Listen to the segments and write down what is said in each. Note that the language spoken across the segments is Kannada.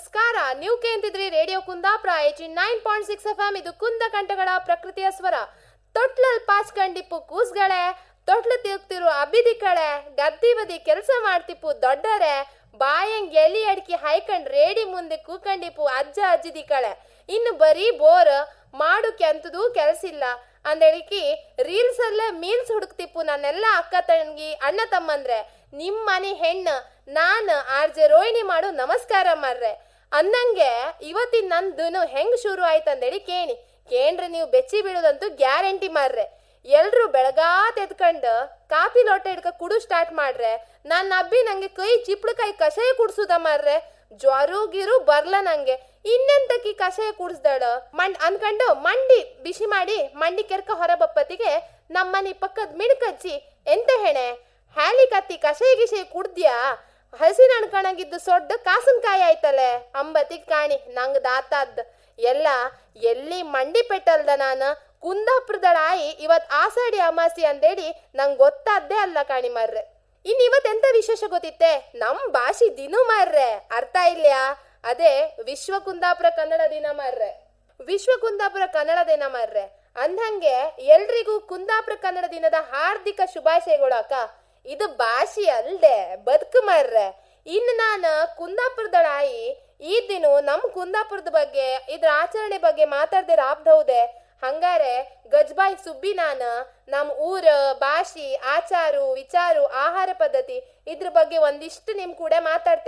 ನಮಸ್ಕಾರ. ನೀವು ಕೇಂತಿದ್ರಿ radio Kundapura eighty nine point six F M ಇದು ಕುಂದ ಕಂಠಗಳ ಪ್ರಕೃತಿಯ ಸ್ವರ. ತೊಟ್ಲಲ್ ಪಾಚ್ಕಂಡಿಪ್ಪು ಕೂಸ್ಗಳೇ, ತೊಟ್ಲು ತಿರುಗ್ತಿರು ಅಬಿದಿಕಳೆ ಗದ್ದಿ ಬದಿ ಕೆಲಸ ಮಾಡ್ತಿಪ್ಪು ದೊಡ್ಡರೆ, ಬಾಯಂಗ್ ಎಲಿ ಅಡ್ಕಿ ಹಾಯ್ಕಂಡ್ ರೇಡಿ ಮುಂದೆ ಕೂಕಂಡಿಪ್ಪು ಅಜ್ಜ ಅಜ್ಜಿದಿ ಕಳೆ ಇನ್ನು ಬರೀ ಬೋರ್ ಮಾಡು ಕೆಂತದೂ ಕೆಲ್ಸಿಲ್ಲ. ಅಂದೇಳಿಕಿ ರೀಲ್ಸ್ ಅಲ್ಲೇ ಮೀನ್ಸ್ ಹುಡುಕ್ತಿಪ್ಪು ನನ್ನೆಲ್ಲ ಅಕ್ಕ ತಂಗಿ, ಅಣ್ಣ ತಮ್ಮಂದ್ರೆ. ನಿಮ್ಮ ಮನೆ ಹೆಣ್ಣು, ನಾನು ಆರ್ ಜೆ ರೋಹಿಣಿ ಮಾಡು ನಮಸ್ಕಾರ ಮಾರ್ರೆ. ಅನ್ನಂಗೆ ಇವತ್ತಿನ ನಂದು ಹೆಂಗ್ ಶುರು ಆಯ್ತಂದೇಳಿ ಕೇಣಿ. ಕೇಂದ್ರ ನೀವು ಬೆಚ್ಚಿ ಬೀಳೋದಂತೂ ಗ್ಯಾರಂಟಿ ಮಾರ್ರೆ. ಎಲ್ರು ಬೆಳಗಾ ತೆದ್ಕೊಂಡು ಕಾಫಿ ಲೋಟ ಹಿಡ್ಕ ಕುಡು ಸ್ಟಾರ್ಟ್ ಮಾಡ್ರೆ. ನನ್ನ ಅಬ್ಬಿ ನಂಗೆ ಕೈ ಚಿಪ್ಳಕಾಯಿ ಕಷಾಯ ಕುಡ್ಸುದ ಮಾರ್ರೆ. ಜ್ವರ ಗಿರು ಬರ್ಲ ನಂಗೆ. ಇನ್ನೆಂತಕಿ ಕಷಾಯ ಕುಡಿಸ್ದಾಳ? ಮಂಡ್ ಅನ್ಕೊಂಡು ಮಂಡಿ ಬಿಸಿ ಮಾಡಿ ಮಂಡಿ ಕೆರ್ಕ ಹೊರ ಬಪ್ಪತ್ತಿಗೆ ನಮ್ಮನೆ ಪಕ್ಕದ ಮಿಣಕಜ್ಜಿ ಎಂತ ಹೆಣೆ? ಹ್ಯಾಲಿ ಕತ್ತಿ ಕಷಾಯ ಗಿಷಾಯ ಕುಡ್ದ್ಯಾ? ಹಸಿನ ಸೊಡ್ಡು ಸೊಡ್ಡ ಕಾಸನ್ಕಾಯಿ ಆಯ್ತಲೆ? ಅಂಬತಿ ಕಾಣಿ, ನಂಗ್ ದಾತಾದ್. ಎಲ್ಲ ಎಲ್ಲಿ ಮಂಡಿ ಪೆಟ್ಟಲ್ದ ನಾನು? ಕುಂದಾಪುರದಳಾಯಿ ಇವತ್ ಆಸಾಡಿ ಅಮಾಸಿ ಅಂದೇಳಿ ನಂಗ್ ಗೊತ್ತಾದ್ದೇ ಅಲ್ಲ ಕಾಣಿ ಮಾರ್ರೆ. ಇನ್ ಇವತ್ ಎಂತ ವಿಶೇಷ ಗೊತ್ತಿತ್ತೆ? ನಮ್ ಭಾಷೆ ದಿನ ಮಾರ್ರೆ. ಅರ್ಥ ಇಲ್ಯಾ? ಅದೇ ವಿಶ್ವ ಕುಂದಾಪುರ ಕನ್ನಡ ದಿನ ಮಾರ್ರೆ. ವಿಶ್ವ ಕುಂದಾಪುರ ಕನ್ನಡ ದಿನ ಮಾರ್ರೆ. ಅಂದಂಗೆ ಎಲ್ರಿಗೂ ಕುಂದಾಪುರ ಕನ್ನಡ ದಿನದ ಹಾರ್ದಿಕ ಶುಭಾಶಯಗಳು ಅಕ್ಕ ಇದು ಭಾಷೆ ಅಲ್ದೆ ಬದುಕು ಮಾರ್ರೆ. ಇನ್ನು ನಾನು ಕುಂದಾಪುರದಳಾಯಿ ಈ ದಿನ ನಮ್ ಕುಂದಾಪುರದ ಬಗ್ಗೆ, ಇದ್ರ ಆಚರಣೆ ಬಗ್ಗೆ ಮಾತಾಡ್ದಿರ ಆಪ್ದೌದೆ ಹಂಗಾರೆ ಗಜ್ಬಾಯಿ ಸುಬ್ಬಿ ನಾನ ನಮ್ ಊರ ಭಾಷೆ, ಆಚಾರು, ವಿಚಾರು, ಆಹಾರ ಪದ್ಧತಿ ಇದ್ರ ಬಗ್ಗೆ ಒಂದಿಷ್ಟು ನಿಮ್ ಕೂಡ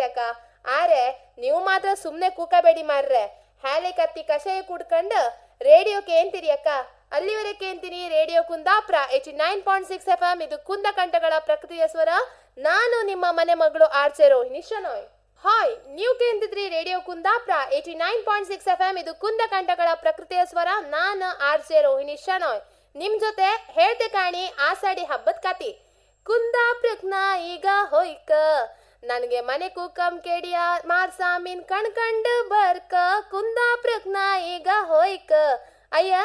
ಅಕ್ಕ. ಆರೆ, ನೀವು ಮಾತ್ರ ಸುಮ್ನೆ ಕೂಕಬೇಡಿ ಮಾರ್ರೆ. ಹ್ಯಾಲೆ ಕತ್ತಿ, ಕಷಾಯ ಕುಡ್ಕಂಡು ರೇಡಿಯೋ ಕೇಂತಿರಿ ಅಕ್ಕ? ಅಲ್ಲಿವರೆಗೆ ಕೇಂತೀನಿ radio Kundapura eighty nine point six F M ಇದು ಕುಂದ ಕಂಠಗಳ ಪ್ರಕೃತಿಯ ಸ್ವರ. ನಾನು ನಿಮ್ಮ ಮನೆ ಮಗಳು ಆರ್ಚೆ ರೋಹಿಣಿ ಶನೋಯ್. ಹಾಯ್, ನೀವು ಕೇಂತಿದ್ರಿ radio Kundapura eighty nine point six F M ಇದು ಕುಂದ ಕಂಠಗಳ ಪ್ರಕೃತಿಯ ಸ್ವರ. ನಾನು ಆರ್ಚೆ ರೋಹಿಣಿ ಶನೋಯ್. ನಿಮ್ ಜೊತೆ ಹೇಳ್ತೆ ಕಾಣಿ ಆಸಾಡಿ ಹಬ್ಬದ ಕತಿ ಕುಂದಾಪುರಕ್ನ ಈಗ ಹೋಯ್ಕ. ನನಗೆ ಮನೆ ಕೂಕಂ ಕೇಡಿಯ ಮಾರ್ಸಾಮಿನ್ ಕಣ್ಕಂಡು ಬರ್ಕ. ಕುಂದಾಪುರಕ್ನ ಈಗ ಹೋಯ್ಕ. ಅಯ್ಯ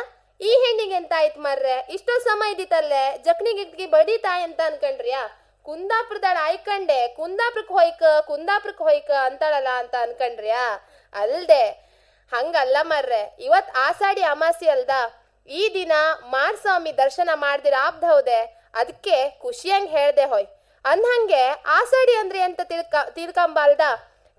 ಈ ಹೆಣ್ಣಿಗೆ ಎಂತ ಆಯ್ತು ಮರ್ರೆ? ಇಷ್ಟೋ ಸಮಯ ಇದ್ದಿತ್ತಲ್ಲೇ? ಜಕ್ನಿ ಗಿಟ್ಗಿ ಬಡಿತಾಯ್ ಅಂತ ಅನ್ಕಂಡ್ರಿಯಾ? ಕುಂದಾಪುರದಾಳ ಆಯ್ಕಂಡೆ. ಕುಂದಾಪುರಕ್ ಹೋಯ್ಕ ಕುಂದಾಪುರಕ್ ಹೋಯ್ಕ ಅಂತಾಳಲ್ಲ ಅಂತ ಅನ್ಕಂಡ್ರಿಯಾ? ಅಲ್ದೆ. ಹಂಗಲ್ಲ ಮರ್ರೆ. ಇವತ್ ಆಸಾಡಿ ಅಮಾಸಿ ಅಲ್ದ? ಈ ದಿನ ಮಾರ್ಸ್ವಾಮಿ ದರ್ಶನ ಮಾಡ್ದಿರ ಆಬ್ದೌದೆ ಅದಕ್ಕೆ ಖುಷಿಯಂಗ್ ಹೇಳ್ದೆ ಹೋಯ್. ಅಂದ್ಹಂಗೆ ಆಸಾಡಿ ಅಂದ್ರೆ ಅಂತ ತಿಳ್ಕ ತಿಳ್ಕಂಬಲ್ದ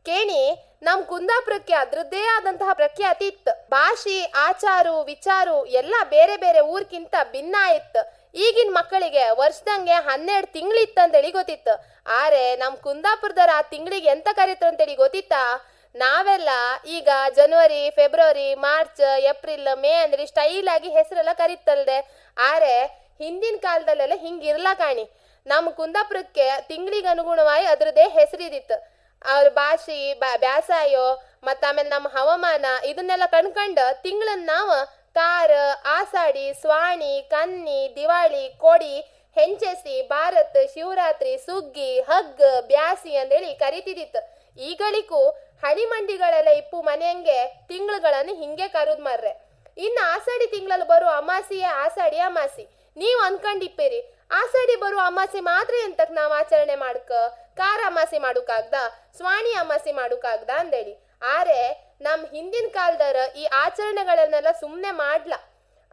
ಕೇಣಿ ನಮ್ ಕುಂದಾಪುರಕ್ಕೆ ಅದ್ರದ್ದೇ ಆದಂತಹ ಪ್ರಖ್ಯಾತಿ ಇತ್ತು. ಭಾಷೆ, ಆಚಾರು, ವಿಚಾರು ಎಲ್ಲ ಬೇರೆ ಬೇರೆ ಊರ್ಕಿಂತ ಭಿನ್ನ ಇತ್ತು. ಈಗಿನ ಮಕ್ಕಳಿಗೆ ವರ್ಷದಂಗೆ ಹನ್ನೆರಡು ತಿಂಗಳಿತ್ತಂತೇಳಿ ಗೊತ್ತಿತ್ತು. ಆರೆ ನಮ್ ಕುಂದಾಪುರದವ್ರ ಆ ತಿಂಗಳಿಗೆ ಎಂತ ಕರೀತಾರೆ ಅಂತೇಳಿ ಗೊತ್ತಿತ್ತಾ? ನಾವೆಲ್ಲ ಈಗ ಜನವರಿ, ಫೆಬ್ರವರಿ, ಮಾರ್ಚ್, ಏಪ್ರಿಲ್, ಮೇ ಅಂದ್ರೆ ಸ್ಟೈಲ್ ಆಗಿ ಹೆಸರೆಲ್ಲ ಕರೀತಲ್ದೆ. ಆರೆ ಹಿಂದಿನ ಕಾಲದಲ್ಲೆಲ್ಲ ಹಿಂಗಿರ್ಲ ಕಾಣಿ. ನಮ್ಮ ಕುಂದಾಪುರಕ್ಕೆ ತಿಂಗಳಿಗೆ ಅನುಗುಣವಾಗಿ ಅದ್ರದ್ದೇ ಹೆಸರಿದಿತ್ತು. ಅವ್ರ ಭಾಷೆ ಬ್ಯಾಸಾಯ ಮತ್ತ ಆಮೇಲೆ ನಮ್ಮ ಹವಾಮಾನ ಇದನ್ನೆಲ್ಲ ಕಣ್ಕಂಡ ತಿಂಗಳನ್ನ ನಾವು ಕಾರ, ಆಸಾಡಿ, ಸ್ವಾಣಿ, ಕನ್ನಿ, ದಿವಾಳಿ, ಕೋಡಿ ಹೆಂಚಸಿ ಭಾರತ್, ಶಿವರಾತ್ರಿ, ಸುಗ್ಗಿ ಹಗ್ಗ ಬ್ಯಾಸಿ ಅಂದೇಳಿ ಕರಿತಿದಿತ್ತು. ಈಗಳಿಗೂ ಹಣಿಮಂಡಿಗಳೆಲ್ಲ ಇಪ್ಪು ಮನೆಯಂಗೆ ತಿಂಗಳುಗಳನ್ನು ಹಿಂಗೆ ಕರುದ್ ಮಾರ್ರೆ. ಇನ್ನು ಆಸಾಡಿ ತಿಂಗಳಲ್ಲಿ ಬರೋ ಅಮಾಸಿಯೇ, ಆಸಾಡಿ ಅಮಾಸಿ ನೀವು ಅನ್ಕೊಂಡಿಪ್ಪೇರಿ. ಆಸಾಡಿ ಬರೋ ಅಮಾಸಿ ಮಾತ್ರ ಎಂತಕ್ ನಾವ್ ಆಚರಣೆ ಮಾಡ್ಕ? ಕಾರ ಅಮಾಸೆ ಮಾಡುಕಾಗ್ದ, ಸ್ವಾಣಿ ಅಮಾಸೆ ಮಾಡುಕಾಗ್ದ ಅಂದೇಳಿ. ಆರೆ, ನಮ್ ಹಿಂದಿನ ಕಾಲದರ ಈ ಆಚರಣೆಗಳನ್ನೆಲ್ಲ ಸುಮ್ನೆ ಮಾಡ್ಲ.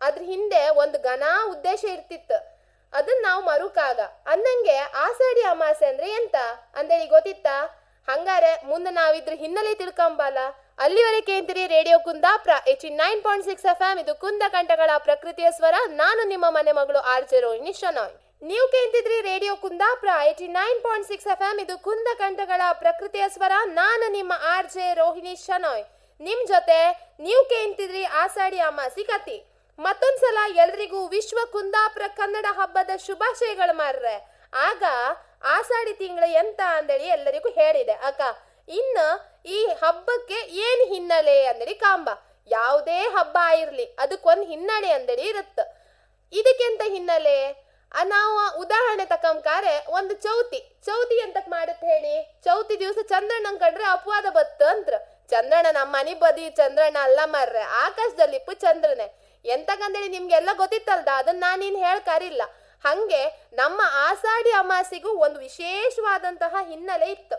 ಅದ್ರ ಹಿಂದೆ ಒಂದು ಘನ ಉದ್ದೇಶ ಇರ್ತಿತ್ತು. ಅದನ್ನ ನಾವು ಮರುಕಾಗ. ಅಂದಂಗೆ ಆಸಾಡಿ ಅಮಾಸೆ ಅಂದ್ರೆ ಎಂತ? ಅಂದೇಳಿ ಗೊತ್ತಿತ್ತಾ? ಹಂಗಾರೆ ಮುಂದೆ ನಾವಿದ್ರ ಹಿನ್ನೆಲೆ ತಿಳ್ಕೊಂಬಲ್ಲ. ಅಲ್ಲಿವರೆಗೆ ಕೇಂದ್ರಿ radio Kundapura eighty nine point six F M ಇದು ಕುಂದ ಕಂಠಗಳ ಪ್ರಕೃತಿಯ ಸ್ವರ. ನಾನು ನಿಮ್ಮ ಮನೆ ಮಗಳು ಆರ್ಜೆ ರೋಹಿಣಿ, ಶನಾಯ್. ನೀವು ಕೇಳ್ತಿದ್ರಿ radio Kundapura eighty nine point six F M ಇದು ಕುಂದ ಕಂಠಗಳ ಪ್ರಕೃತಿಯ ಸ್ವರ. ನಾನು ನಿಮ್ಮ ಆರ್ ಜೆ ರೋಹಿಣಿ ಶನೋಯ್. ನಿಮ್ ಜೊತೆ ನೀವು ಕೇಳ್ತಿದ್ರಿ ಆಸಾಡಿ ಅಮಾಸಿ ಕತಿ ಮತ್ತೊಂದ್ಸಲ ಎಲ್ರಿಗೂ ವಿಶ್ವ ಕುಂದಾಪುರ ಕನ್ನಡ ಹಬ್ಬದ ಶುಭಾಶಯಗಳು ಮಾರ್ರೆ. ಆಗ ಆಸಾಡಿ ತಿಂಗಳು ಎಂತ ಅಂದೇಳಿ ಎಲ್ಲರಿಗೂ ಹೇಳಿದೆ. ಅಕ್ಕ, ಇನ್ನ ಈ ಹಬ್ಬಕ್ಕೆ ಏನ್ ಹಿನ್ನೆಲೆ ಅಂದೇಳಿ ಕಾಂಬ. ಯಾವುದೇ ಹಬ್ಬ ಇರ್ಲಿ, ಅದಕ್ಕೊಂದು ಹಿನ್ನಡೆ ಅಂದೇಳಿ ಇರುತ್ತ ಇದಕ್ಕೆಂತ ಹಿನ್ನೆಲೆ? ನಾವು ಉದಾಹರಣೆ ತಕಂಕಾರೆ ಒಂದು ಚೌತಿ. ಚೌತಿ ಎಂತಕ್ ಮಾಡುತ್ತೆ ಹೇಳಿ? ಚೌತಿ ದಿವಸ ಚಂದ್ರಣ್ಣನ್ ಕಂಡ್ರೆ ಅಪವಾದ ಬತ್ತ ಅಂದ್ರ. ಚಂದ್ರಣ್ಣ ನಮ್ಮ ಮನಿ ಬದಿ ಚಂದ್ರಣ್ಣ ಅಲ್ಲ ಮರ್ರೆ. ಆಕಾಶದಲ್ಲಿ ಇಪ್ಪು ಚಂದ್ರನೇ. ಎಂತಕಂದೇಳಿ ನಿಮ್ಗೆಲ್ಲ ಗೊತ್ತಿತ್ತಲ್ದ? ಅದನ್ನ ನಾನಿನ್ ಹೇಳ್ಕಾರಿಲ್ಲ. ಹಂಗೆ ನಮ್ಮ ಆಷಾಢಿ ಅಮಾಸಿಗೂ ಒಂದು ವಿಶೇಷವಾದಂತಹ ಹಿನ್ನೆಲೆ ಇತ್ತು.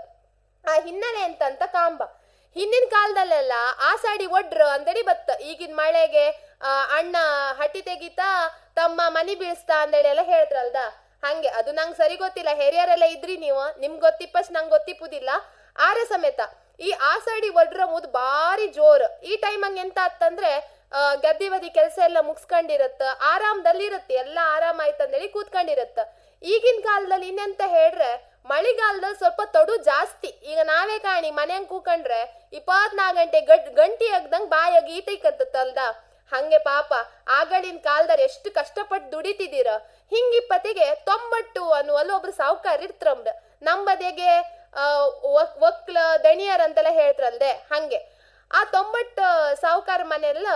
ಆ ಹಿನ್ನೆಲೆ ಎಂತಂತ ಕಾಂಬ. ಹಿಂದಿನ ಕಾಲದಲ್ಲೆಲ್ಲ ಆಸಾಡಿ ಒಡ್ರು ಅಂದೇಳಿ ಬತ್ತ. ಈಗಿನ ಮಳೆಗೆ ಅಣ್ಣ ಹಟ್ಟಿ ತೆಗಿತಾ ತಮ್ಮ ಮನಿ ಬೀಳಿಸ್ತಾ ಅಂದೇಳಿ ಎಲ್ಲ ಹೇಳ್ತಾರಲ್ದ ಹಂಗೆ. ಅದು ನಂಗೆ ಸರಿ ಗೊತ್ತಿಲ್ಲ. ಹಿರಿಯರೆಲ್ಲ ಇದ್ರಿ ನೀವು. ನಿಮ್ಗೆ ಗೊತ್ತಿಪ್ಪಷ್ಟು ನಂಗೆ ಗೊತ್ತಿಪ್ಪುದಿಲ್ಲ. ಆರೆ ಸಮೇತ. ಈ ಆಸಾಡಿ ಒಡ್ರ ಮುದ್ ಭಾರಿ ಜೋರ್. ಈ ಟೈಮ್ ಹಂಗೆ ಎಂತ ಆತ್ತಂದ್ರೆ ಆ, ಗದ್ದೆ ಬದಿ ಕೆಲಸ ಎಲ್ಲ ಮುಗಿಸ್ಕೊಂಡಿರತ್ತ. ಆರಾಮದಲ್ಲಿರತ್ತೆ. ಎಲ್ಲ ಆರಾಮ ಆಯ್ತಂದೇಳಿ ಕೂತ್ಕೊಂಡಿರತ್ತ. ಈಗಿನ ಕಾಲದಲ್ಲಿ ಇನ್ನೆಂತ ಹೇಳ್ರೆ ಮಳಿಗಾಲದಲ್ಲಿ ಸ್ವಲ್ಪ ತೊಡು ಜಾಸ್ತಿ. ಈಗ ನಾವೇ ಕಾಣಿ, ಮನೆಯಂಗ್ ಕೂಕಂಡ್ರೆ ಇಪ್ಪತ್ನಾಲ್ಕು ಗಂಟೆ ಗಡ್, ಗಂಟಿ ಅಗ್ದಂಗ್ ಬಾಯಾಗಿ ಈತೈಕತ್ತಲ್ದ ಹಂಗೆ ಪಾಪ ಆಗಳಿನ ಕಾಲದಲ್ಲಿ ಎಷ್ಟು ಕಷ್ಟಪಟ್ಟು ದುಡಿತಿದ್ದೀರ ಹಿಂಗಿಪ್ಪತ್ತಿಗೆ ತೊಂಬಟ್ಟು ಅನ್ನುವಲ್ಲಿ ಒಬ್ರು ಸಾವುಕಾರ ಇರ್ತ್ರಂಬ್ರ ನಂಬದೆಗೆ ಒಕ್ಲ ದಣಿಯರ್ ಅಂತೆಲ್ಲ ಹೇಳ್ತ್ರಲ್ದೆ? ಹಂಗೆ. ಆ ತೊಂಬಟ್ಟು ಸಾವುಕಾರ ಮನೆಯಲ್ಲ